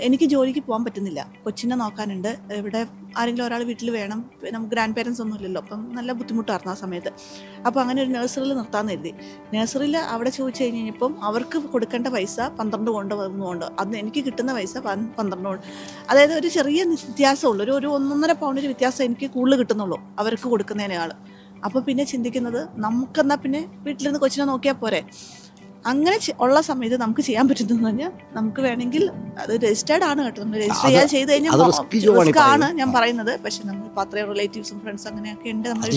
എനിക്ക് ജോലിക്ക് പോകാൻ പറ്റുന്നില്ല. കൊച്ചിനെ നോക്കാനുണ്ട്. ഇവിടെ ആരെങ്കിലും ഒരാൾ വീട്ടിൽ വേണം. നമുക്ക് ഗ്രാൻഡ് പേരൻസ് ഒന്നും ഇല്ലല്ലോ അപ്പം നല്ല ബുദ്ധിമുട്ടായിരുന്നു ആ സമയത്ത്. അപ്പോൾ അങ്ങനെ ഒരു നഴ്സറിയിൽ നിർത്താമെന്ന് എഴുതി നഴ്സറിയിൽ അവിടെ ചോദിച്ചു കഴിഞ്ഞ് കഴിഞ്ഞപ്പം അവർക്ക് കൊടുക്കേണ്ട പൈസ പന്ത്രണ്ട് കൊണ്ട് ഒന്ന് കൊണ്ട് അന്ന് എനിക്ക് കിട്ടുന്ന പൈസ പന്ത്രണ്ട് കൊണ്ട്. അതായത് ഒരു ചെറിയ വ്യത്യാസമുള്ളൂ. ഒരു ഒരു ഒന്നൊന്നര പൗണ്ടിന് വ്യത്യാസം എനിക്ക് കൂടുതൽ കിട്ടുന്നുള്ളൂ അവർക്ക് കൊടുക്കുന്നതിനേക്കാൾ അപ്പോൾ പിന്നെ ചിന്തിക്കുന്നത് നമുക്കെന്നാ പിന്നെ വീട്ടിലിരുന്ന് കൊച്ചിനെ നോക്കിയാൽ പോരെ. അങ്ങനെ ഉള്ള സമയത്ത് നമുക്ക് ചെയ്യാൻ പറ്റുന്നതെന്ന് പറഞ്ഞാൽ നമുക്ക് വേണമെങ്കിൽ അത് രജിസ്റ്റേർഡ് ആണ് കേട്ടോ. നമ്മൾ രജിസ്റ്റർ ചെയ്യാൻ ചെയ്ത് കഴിഞ്ഞാൽ റിസ്ക് ആണ് ഞാൻ പറയുന്നത്. പക്ഷെ നമ്മൾ അത്രയും റിലേറ്റീവ്സും ഫ്രണ്ട്സ് അങ്ങനെയൊക്കെ ഉണ്ട് നമ്മൾ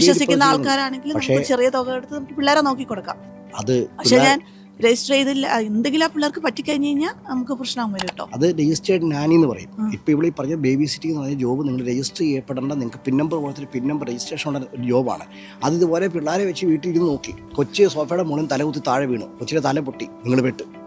വിശ്വസിക്കുന്ന. ആൾക്കാരാണെങ്കിൽ നമുക്ക് ചെറിയ തുക എടുത്ത് നമുക്ക് പിള്ളേരെ നോക്കി കൊടുക്കാം. പക്ഷെ ഞാൻ രജിസ്റ്റർ ചെയ്തില്ല എന്തെങ്കിലും ആ പിള്ളേർക്ക് പറ്റിക്കഴിഞ്ഞ് കഴിഞ്ഞാൽ നമുക്ക് പ്രശ്നമാകും വരും കേട്ടോ. അത് രജിസ്റ്റേഡ് നാനി എന്ന് പറയും. ഇപ്പോൾ ഇവിടെ ഈ പറഞ്ഞ ബേബി സിറ്റിംഗ് എന്ന് പറഞ്ഞ ജോബ് നിങ്ങൾ രജിസ്റ്റർ ചെയ്യപ്പെടേണ്ട നിങ്ങൾക്ക് പിൻ നമ്പർ പോലത്തെ പിൻ നമ്പർ രജിസ്ട്രേഷൻ ഉള്ള ഒരു ജോബാണ് അത് ഇതുപോലെ പിള്ളേരെ വെച്ച് വീട്ടിൽ ഇരുന്ന് നോക്കി. കൊച്ചി സോഫയുടെ മുകളിൽ തലകുത്തി താഴെ വീണു. കൊച്ചിയുടെ തല പൊട്ടി. നിങ്ങൾ പെട്ട്.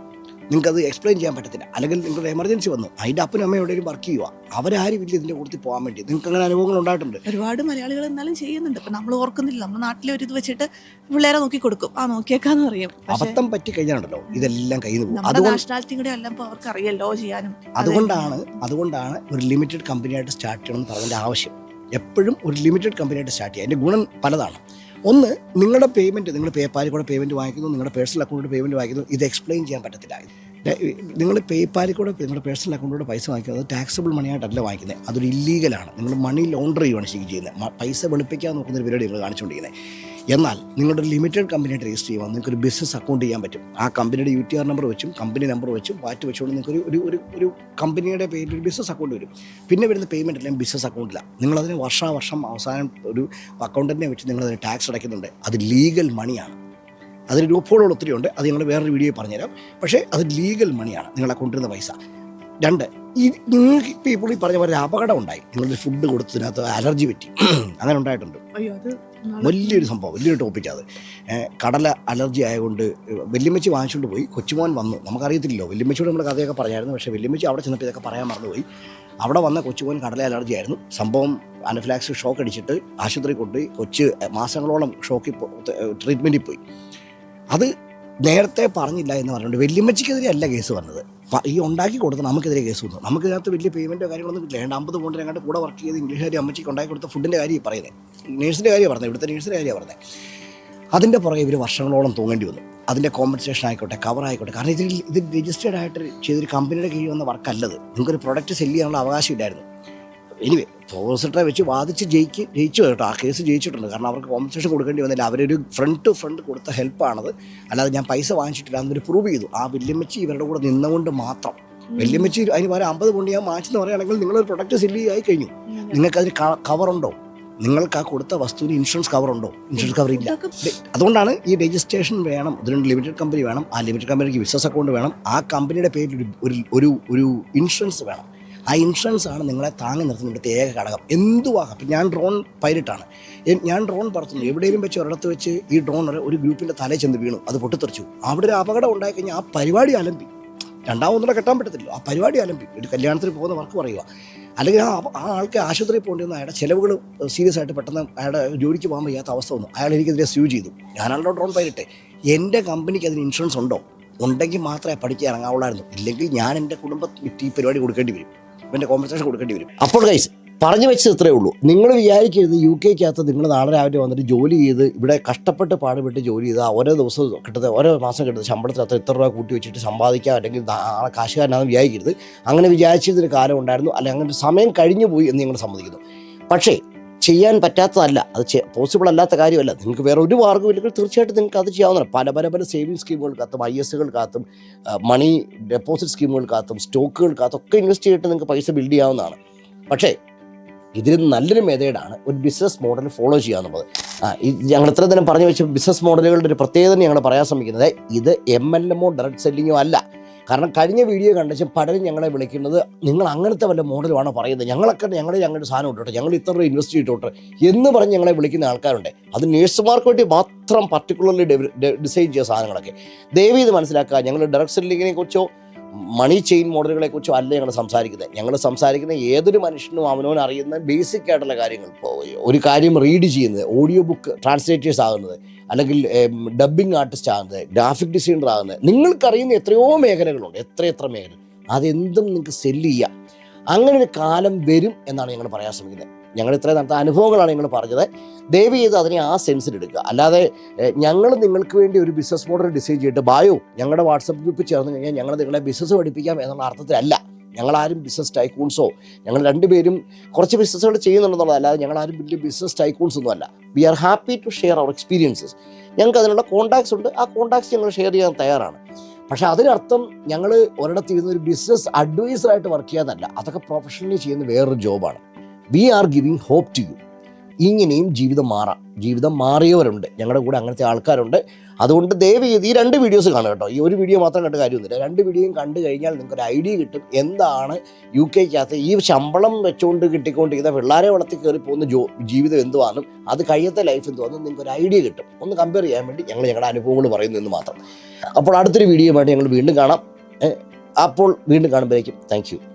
നിങ്ങൾക്കത് എക്സ്പ്ലെയിൻ ചെയ്യാൻ പറ്റത്തില്ല. അല്ലെങ്കിൽ നിങ്ങളുടെ എമർജൻസി വന്നു. അതിന്റെ അപ്പനും അമ്മയും എവിടെയും വർക്ക് ചെയ്യുക അവരാരും ഇല്ല ഇതിന്റെ കൂടുതൽ പോകാൻ വേണ്ടി. നിങ്ങൾക്ക് അങ്ങനെ അനുഭവങ്ങൾ ഉണ്ടായിട്ടുണ്ട്. ഒരുപാട് മലയാളികൾ എന്നാലും ചെയ്യുന്നുണ്ട്. ഇപ്പം നമ്മൾ ഓർക്കുന്നില്ല. നമ്മുടെ നാട്ടിലെ ഒരു ഇത് വെച്ചിട്ട് പിള്ളേരെ നോക്കി കൊടുക്കും. ആ നോക്കിയേക്കാന്ന് പറയും. അബദ്ധം പറ്റി കഴിഞ്ഞാണല്ലോ ഇതെല്ലാം കയ്യിൽ അതുകൊണ്ട് നാഷണാലിറ്റി കൂടെ അല്ല ഇപ്പോൾ അവർക്ക് അറിയല്ലോ ചെയ്യാനും. അതുകൊണ്ടാണ് അതുകൊണ്ടാണ് ഒരു ലിമിറ്റഡ് കമ്പനിയായിട്ട് സ്റ്റാർട്ട് ചെയ്യണം എന്ന് പറഞ്ഞതിന്റെ ആവശ്യം. എപ്പോഴും ഒരു ലിമിറ്റഡ് കമ്പനിയായിട്ട് സ്റ്റാർട്ട് ചെയ്യുക. അതിന്റെ ഗുണം പലതാണ്. ഒന്ന് നിങ്ങളുടെ പേയ്മെന്റ് നിങ്ങൾ പേപ്പാലിൽ കൂടെ പേയ്മെന്റ് വാങ്ങിക്കുന്നു നിങ്ങളുടെ പേഴ്സണൽ അക്കൗണ്ടിൽ പേയ്മെന്റ് വാങ്ങിക്കുന്നു ഇത് എക്സ്പ്ലെയിൻ ചെയ്യാൻ പറ്റത്തില്ല. നിങ്ങൾ പേപ്പാലിൽ കൂടെ നിങ്ങളുടെ പേഴ്സണൽ അക്കൗണ്ടിലൂടെ പൈസ വാങ്ങിക്കുന്നത് ടാക്സബിൾ മണിയായിട്ടല്ല വാങ്ങിക്കുന്നത്. അതൊരു ഇല്ലീഗലാണ് നിങ്ങൾ മണി ലോണ്ടർ ചെയ്യുകയാണ് ശരിക്കും ചെയ്യുന്നത്. പൈസ വെളുപ്പിക്കാൻ നോക്കുന്ന ഒരു പരിപാടി നിങ്ങൾ കാണിച്ചുകൊണ്ടിരിക്കുന്നത്. എന്നാൽ നിങ്ങളുടെ ലിമിറ്റഡ് കമ്പനിയായിട്ട് രജിസ്റ്റർ ചെയ്യുമ്പോൾ നിങ്ങൾക്ക് ഒരു ബിസിനസ് അക്കൗണ്ട് ചെയ്യാൻ പറ്റും. ആ കമ്പനിയുടെ യു ടി ആർ നമ്പർ വെച്ചും കമ്പനി നമ്പർ വെച്ചും വാറ്റ് വെച്ചുകൊണ്ട് നിങ്ങൾക്ക് ഒരു ഒരു ഒരു കമ്പനിയുടെ പേരിൽ ഒരു ബിസിനസ് അക്കൗണ്ട് വരും. പിന്നെ വരുന്ന പേയ്മെന്റ് എല്ലാം ബിസിനസ് അക്കൗണ്ടിലാണ് നിങ്ങളതിന് വർഷാവർഷം അവസാനം ഒരു അക്കൗണ്ടിനെ വെച്ച് നിങ്ങളതിന് ടാക്സ് അടയ്ക്കുന്നുണ്ട്. അത് ലീഗൽ മണിയാണ് അതിന് രൂപയോടുകൾ ഒത്തിരി ഉണ്ട്. അത് ഞങ്ങൾ വേറൊരു വീഡിയോ പറഞ്ഞുതരാം. പക്ഷേ അത് ലീഗൽ മണിയാണ് നിങ്ങൾ അക്കൗണ്ടിൽ പൈസ. രണ്ട്. ഈ നിങ്ങൾക്ക് ഇപ്പോൾ ഇപ്പോൾ ഈ പറഞ്ഞ പോലെ അപകടം ഉണ്ടായി. നിങ്ങളുടെ ഫുഡ് കൊടുത്തതിനകത്ത് അലർജി പറ്റി. *clears throat* അങ്ങനെ ഉണ്ടായിട്ടുണ്ട്. വലിയൊരു സംഭവം വലിയൊരു ടോപ്പിക്കാണ് അത്. കടല അലർജി ആയതുകൊണ്ട് വല്യമ്മച്ചി വാങ്ങിച്ചുകൊണ്ട് പോയി. കൊച്ചുമോൻ വന്നു. നമുക്കറിയത്തില്ലല്ലോ. വല്യമ്മച്ചിയോട് നമ്മുടെ കഥയൊക്കെ പറഞ്ഞായിരുന്നു. പക്ഷേ വല്യമ്മച്ചി അവിടെ ചെന്നപ്പോൾ ഇതൊക്കെ പറയാൻ മറന്നുപോയി. അവിടെ വന്ന കൊച്ചുമോൻ കടല അലർജി ആയിരുന്നു. സംഭവം അനഫ്ലാക്സ് ഷോക്ക് അടിച്ചിട്ട് ആശുപത്രി കൊണ്ടുപോയി കൊച്ച് മാസങ്ങളോളം ഷോക്കിൽ ട്രീറ്റ്മെന്റിൽ പോയി. അത് നേരത്തെ പറഞ്ഞില്ല എന്ന് പറഞ്ഞുകൊണ്ട് വല്യമ്മച്ചിക്കെതിരെ അല്ല കേസ് വന്നത്. ഈ ഉണ്ടാക്കി കൊടുത്ത നമുക്കെതിരെ കേസ് കൊടുത്തു നമുക്ക് ഇതിനകത്ത് വലിയ പേയ്മെന്റോ കാര്യങ്ങളൊന്നും കിട്ടില്ല. രണ്ട് അമ്പത് പോണ്ട് ഞങ്ങളുടെ കൂടെ വർക്ക് ചെയ്ത് ഇംഗ്ലീഷുകാരി അമ്മച്ചിക്ക് ഉണ്ടാക്കി കൊടുത്ത ഫുഡിന്റെ കാര്യം പറയുന്നത് നേഴ്സിന്റെ കാര്യം പറഞ്ഞത് ഇവിടുത്തെ നേഴ്സിന്റെ കാര്യം പറഞ്ഞത് അതിന്റെ പുറകെ ഇവർ വർഷങ്ങളോളം തൂങ്ങേണ്ടി വന്നു. അതിന്റെ കോമ്പൻസേഷൻ ആയിക്കോട്ടെ കവർ ആയിക്കോട്ടെ. കാരണം ഇതിൽ ഇത് രജിസ്റ്റേഡ് ആയിട്ട് ചെയ്തൊരു കമ്പനിയുടെ കീഴിൽ വന്ന വർക്കല്ലത് നിങ്ങൾക്കൊരു പ്രൊഡക്റ്റ് സെല്ല് ചെയ്യാനുള്ള അവകാശം ഇല്ലായിരുന്നു. എനിവേ സോളിസിറ്ററെ വെച്ച് വാദിച്ച് ജയിക്ക് ജയിച്ചു കേട്ടോ. ആ കേസ് ജയിച്ചിട്ടുണ്ട്. കാരണം അവർക്ക് കോമ്പൻസേഷൻ കൊടുക്കേണ്ടി വന്നില്ല. അവരൊരു ഫ്രണ്ട് ടു ഫ്രണ്ട് കൊടുത്ത ഹെൽപ്പാണത് അല്ലാതെ ഞാൻ പൈസ വാങ്ങിച്ചിട്ടില്ല. എന്നൊരു പ്രൂവ് ചെയ്തു. ആ വല്യമ്മച്ചി ഇവരുടെ കൂടെ നിന്നുകൊണ്ട് മാത്രം. വല്യമ്മച്ചി അതിന് പകരം അമ്പത് കൊണ്ട് ഞാൻ വാങ്ങിച്ചെന്ന് പറയുകയാണെങ്കിൽ നിങ്ങളൊരു പ്രൊഡക്റ്റ് സെല്ല് ആയി കഴിഞ്ഞു. നിങ്ങൾക്കതിന് കവറുണ്ടോ നിങ്ങൾക്ക് ആ കൊടുത്ത വസ്തുവിന് ഇൻഷുറൻസ് കവർ ഉണ്ടോ? ഇൻഷുറൻസ് കവർ ഇല്ല. അതുകൊണ്ടാണ് ഈ രജിസ്ട്രേഷൻ വേണം. ഇതിന് ലിമിറ്റഡ് കമ്പനി വേണം. ആ ലിമിറ്റഡ് കമ്പനിക്ക് ബിസിനസ് അക്കൗണ്ട് വേണം. ആ കമ്പനിയുടെ പേരിൽ ഒരു ഒരു ഇൻഷുറൻസ് വേണം. ആ ഇൻഷുറൻസ് ആണ് നിങ്ങളെ താങ്ങി നിർത്തുന്ന ഇവിടുത്തെ ഏക ഘടകം. എന്തുവാകാം ഇപ്പം ഞാൻ ഡ്രോൺ പൈലറ്റാണ് ഞാൻ ഡ്രോൺ പറത്തുന്നു. എവിടെയും വെച്ച് ഒരിടത്ത് വെച്ച് ഈ ഡ്രോൺ ഒരു- ഗ്രൂപ്പിന്റെ തലയിൽ ചെന്ന് വീണു. അത് പൊട്ടിത്തെറിച്ചു. അവിടെ ഒരു അപകടം ഉണ്ടായി കഴിഞ്ഞാൽ ആ പരിപാടി അലമ്പി. രണ്ടാമതൊന്നും കെട്ടാൻ പറ്റത്തില്ല ആ പരിപാടി അലമ്പി. ഒരു കല്യാണത്തിന് പോകുന്ന വർക്ക് പറയുക. അല്ലെങ്കിൽ ആ ആ ആൾക്ക് ആശുപത്രിയിൽ പോകേണ്ടി വന്ന അയാളുടെ ചിലവുകൾ സീരിയസ് ആയിട്ട് പെട്ടെന്ന് അയാളുടെ ജോലിക്ക് പോകാൻ വയ്യാത്ത അവസ്ഥ വന്നു. അയാൾ എനിക്കെതിരെ സ്യൂ ചെയ്തു. ഞാനാണല്ലോ ഡ്രോൺ പൈലറ്റ് എന്റെ കമ്പനിക്ക് അതിന് ഇൻഷുറൻസ് ഉണ്ടോ? ഉണ്ടെങ്കിൽ മാത്രമേ പഠിക്കാൻ ഇറങ്ങാവുള്ളായിരുന്നു. ഇല്ലെങ്കിൽ ഞാൻ എന്റെ കുടുംബത്തിന് ഈ പരിപാടി കൊടുക്കേണ്ടി വരും. എന്റെ കോമ്പൻസേഷൻ കൊടുക്കേണ്ടി വരും. അപ്പോൾ ഗൈസ് പറഞ്ഞു വെച്ചത് ഇത്രയേ ഉള്ളൂ. നിങ്ങൾ വിചാരിക്കരുത് യു കെക്കകത്ത് നിങ്ങൾ നാളെ രാവിലെ വന്നിട്ട് ജോലി ചെയ്ത് ഇവിടെ കഷ്ടപ്പെട്ട് പാടുപെട്ട് ജോലി ചെയ്ത് ആ ഓരോ ദിവസവും കിട്ടുന്ന ഓരോ മാസം കിട്ടുന്ന അത്ര ഇത്ര രൂപ കൂട്ടി വെച്ചിട്ട് സമ്പാദിക്കാം അല്ലെങ്കിൽ ആ കാശുകാരനാണെന്ന് വിചാരിക്കരുത്. അങ്ങനെ വിചാരിച്ചിരുന്നൊരു കാലം ഉണ്ടായിരുന്നു. അല്ലെങ്കിൽ അങ്ങനെ സമയം കഴിഞ്ഞു പോയി എന്ന് നിങ്ങൾ സമ്മതിക്കുന്നു. പക്ഷേ ചെയ്യാൻ പറ്റാത്തതല്ല. അത് പോസിബിൾ അല്ലാത്ത കാര്യമല്ല. നിങ്ങൾക്ക് വേറെ ഒരു മാർഗം ഇല്ലെങ്കിൽ തീർച്ചയായിട്ടും നിങ്ങൾക്ക് അത് ചെയ്യാവുന്നതാണ്. പല പല പല സേവിങ് സ്കീമുകൾക്കകത്തും ഐ എസുകൾക്കകത്തും മണി ഡെപ്പോസിറ്റ് സ്കീമുകൾക്കകത്തും സ്റ്റോക്കുകൾക്കകത്തും ഒക്കെ ഇൻവെസ്റ്റ് ചെയ്തിട്ട് നിങ്ങൾക്ക് പൈസ ബിൽഡ് ചെയ്യാവുന്നതാണ്. പക്ഷേ ഇതിൽ നല്ലൊരു മെത്തേഡാണ് ഒരു ബിസിനസ് മോഡൽ ഫോളോ ചെയ്യുക എന്നുള്ളത് ഞങ്ങൾ ഇത്ര തന്നെ പറഞ്ഞു വെച്ച ബിസിനസ് മോഡലുകളുടെ ഒരു പ്രത്യേകത ഞങ്ങൾ പറയാൻ ശ്രമിക്കുന്നത് ഇത് എം എൽ എമ്മോ ഡയറക്റ്റ് സെല്ലിങ്ങോ അല്ല. കാരണം കഴിഞ്ഞ വീഡിയോ കണ്ടുവെച്ചാൽ പലരും ഞങ്ങളെ വിളിക്കുന്നത് നിങ്ങൾ അങ്ങനത്തെ വല്ല മോഡലുമാണോ പറയുന്നത്? ഞങ്ങളൊക്കെ ഞങ്ങളുടെ ഞങ്ങളുടെ സാധനം ഇട്ടോട്ടെ ഞങ്ങൾ ഇത്ര രൂപ ഇൻവെസ്റ്റ് ചെയ്തോട്ടെ എന്ന് പറഞ്ഞ് ഞങ്ങളെ വിളിക്കുന്ന ആൾക്കാരുണ്ട്. അത് നേഴ്സുമാർക്ക് വേണ്ടി മാത്രം പർട്ടിക്കുലർലി ഡിസൈൻ ചെയ്ത സാധനങ്ങളൊക്കെ. ദയവ് ഇത് മനസ്സിലാക്കുക ഞങ്ങൾ ഡയറക്ട് സെല്ലിങ്ങിനെ കുറിച്ചോ മണി ചെയിൻ മോഡലുകളെ കുറിച്ചും അല്ല ഞങ്ങൾ സംസാരിക്കുന്നത്. ഞങ്ങൾ സംസാരിക്കുന്ന ഏതൊരു മനുഷ്യനും അവനവൻ അറിയുന്ന ബേസിക് ആയിട്ടുള്ള കാര്യങ്ങൾ ഇപ്പോൾ ഒരു കാര്യം റീഡ് ചെയ്യുന്നത് ഓഡിയോ ബുക്ക് ട്രാൻസ്ലേറ്റേഴ്സ് ആകുന്നത് അല്ലെങ്കിൽ ഡബ്ബിംഗ് ആർട്ടിസ്റ്റ് ആകുന്നത് ഗ്രാഫിക് ഡിസൈനർ ആകുന്നത്. നിങ്ങൾക്കറിയുന്ന എത്രയോ മേഖലകളുണ്ട്. എത്ര എത്ര മേഖല. അതെന്തും നിങ്ങൾക്ക് സെല്ല് ചെയ്യാം. അങ്ങനെ ഒരു കാലം വരും എന്നാണ് ഞങ്ങൾ പറയാൻ ശ്രമിക്കുന്നത്. ഞങ്ങൾ ഇത്രയും നടത്ത അനുഭവങ്ങളാണ് ഞങ്ങൾ പറഞ്ഞത്. ദയവ് ചെയ്ത് അതിനെ ആ സെൻസിൽ എടുക്കുക. അല്ലാതെ ഞങ്ങൾ നിങ്ങൾക്ക് വേണ്ടി ഒരു ബിസിനസ് മോഡൽ ഡിസൈൻ ചെയ്തിട്ട് ബായോ ഞങ്ങളുടെ വാട്സപ്പ് ഗ്രൂപ്പിൽ ചേർന്ന് കഴിഞ്ഞാൽ ഞങ്ങൾ നിങ്ങളെ ബിസിനസ് പഠിപ്പിക്കാം എന്നുള്ള അർത്ഥത്തിലല്ല. ഞങ്ങളാരും ബിസിനസ് ടൈക്കൂൺസോ ഞങ്ങൾ രണ്ടുപേരും കുറച്ച് ബിസിനസ്സുകൾ ചെയ്യുന്നുണ്ടെന്നുള്ളത് അല്ലാതെ ഞങ്ങളാരും വലിയ ബിസിനസ് ടൈക്കൂൺസ് ഒന്നും അല്ല. We are happy to share our experiences ഞങ്ങൾക്ക് അതിനുള്ള കോൺടാക്ട്സ് ഉണ്ട്. ആ കോൺടാക്ട്സ് ഞങ്ങൾ ഷെയർ ചെയ്യാൻ തയ്യാറാണ്. പക്ഷേ അതിനർത്ഥം ഞങ്ങൾ ഒരിടത്ത് ഇരുന്ന് ഒരു ബിസിനസ് അഡ്വൈസറായിട്ട് വർക്ക് ചെയ്യാന്നല്ല. അതൊക്കെ പ്രൊഫഷണലി ചെയ്യുന്ന വേറൊരു ജോബാണ് we are giving hope to you ഇങ്ങനെയും ജീവിതം മാറാം. ജീവിതം മാറിയവരുണ്ട്. ഞങ്ങളുടെ കൂടെ അങ്ങനത്തെ ആൾക്കാരുണ്ട്. അതുകൊണ്ട് ദയവ് ചെയ്ത് ഈ രണ്ട് വീഡിയോസ് കാണുക കേട്ടോ. ഈ ഒരു വീഡിയോ മാത്രം കണ്ട് കാര്യമൊന്നുമില്ല. രണ്ട് വീഡിയോയും കണ്ടു കഴിഞ്ഞാൽ നിങ്ങൾക്ക് ഒരു ഐഡിയ കിട്ടും. എന്താണ് യു കെക്കകത്ത് ഈ ശമ്പളം വെച്ചുകൊണ്ട് കിട്ടിക്കൊണ്ടിരിക്കുന്ന പിള്ളേരെ വളർത്തി കയറി പോകുന്ന ജോ ജീവിതം എന്തുവാണെന്നും അത് കഴിയത്തെ ലൈഫ് എന്തുവാണെന്നും നിങ്ങൾക്ക് ഒരു ഐഡിയ കിട്ടും. ഒന്ന് കമ്പയർ ചെയ്യാൻ വേണ്ടി ഞങ്ങൾ ഞങ്ങളുടെ അനുഭവങ്ങൾ പറയുന്നു എന്ന് മാത്രം. അപ്പോൾ അടുത്തൊരു വീഡിയോ ആയിട്ട് ഞങ്ങൾ വീണ്ടും കാണാം. അപ്പോൾ വീണ്ടും കാണുമ്പോഴേക്കും. താങ്ക്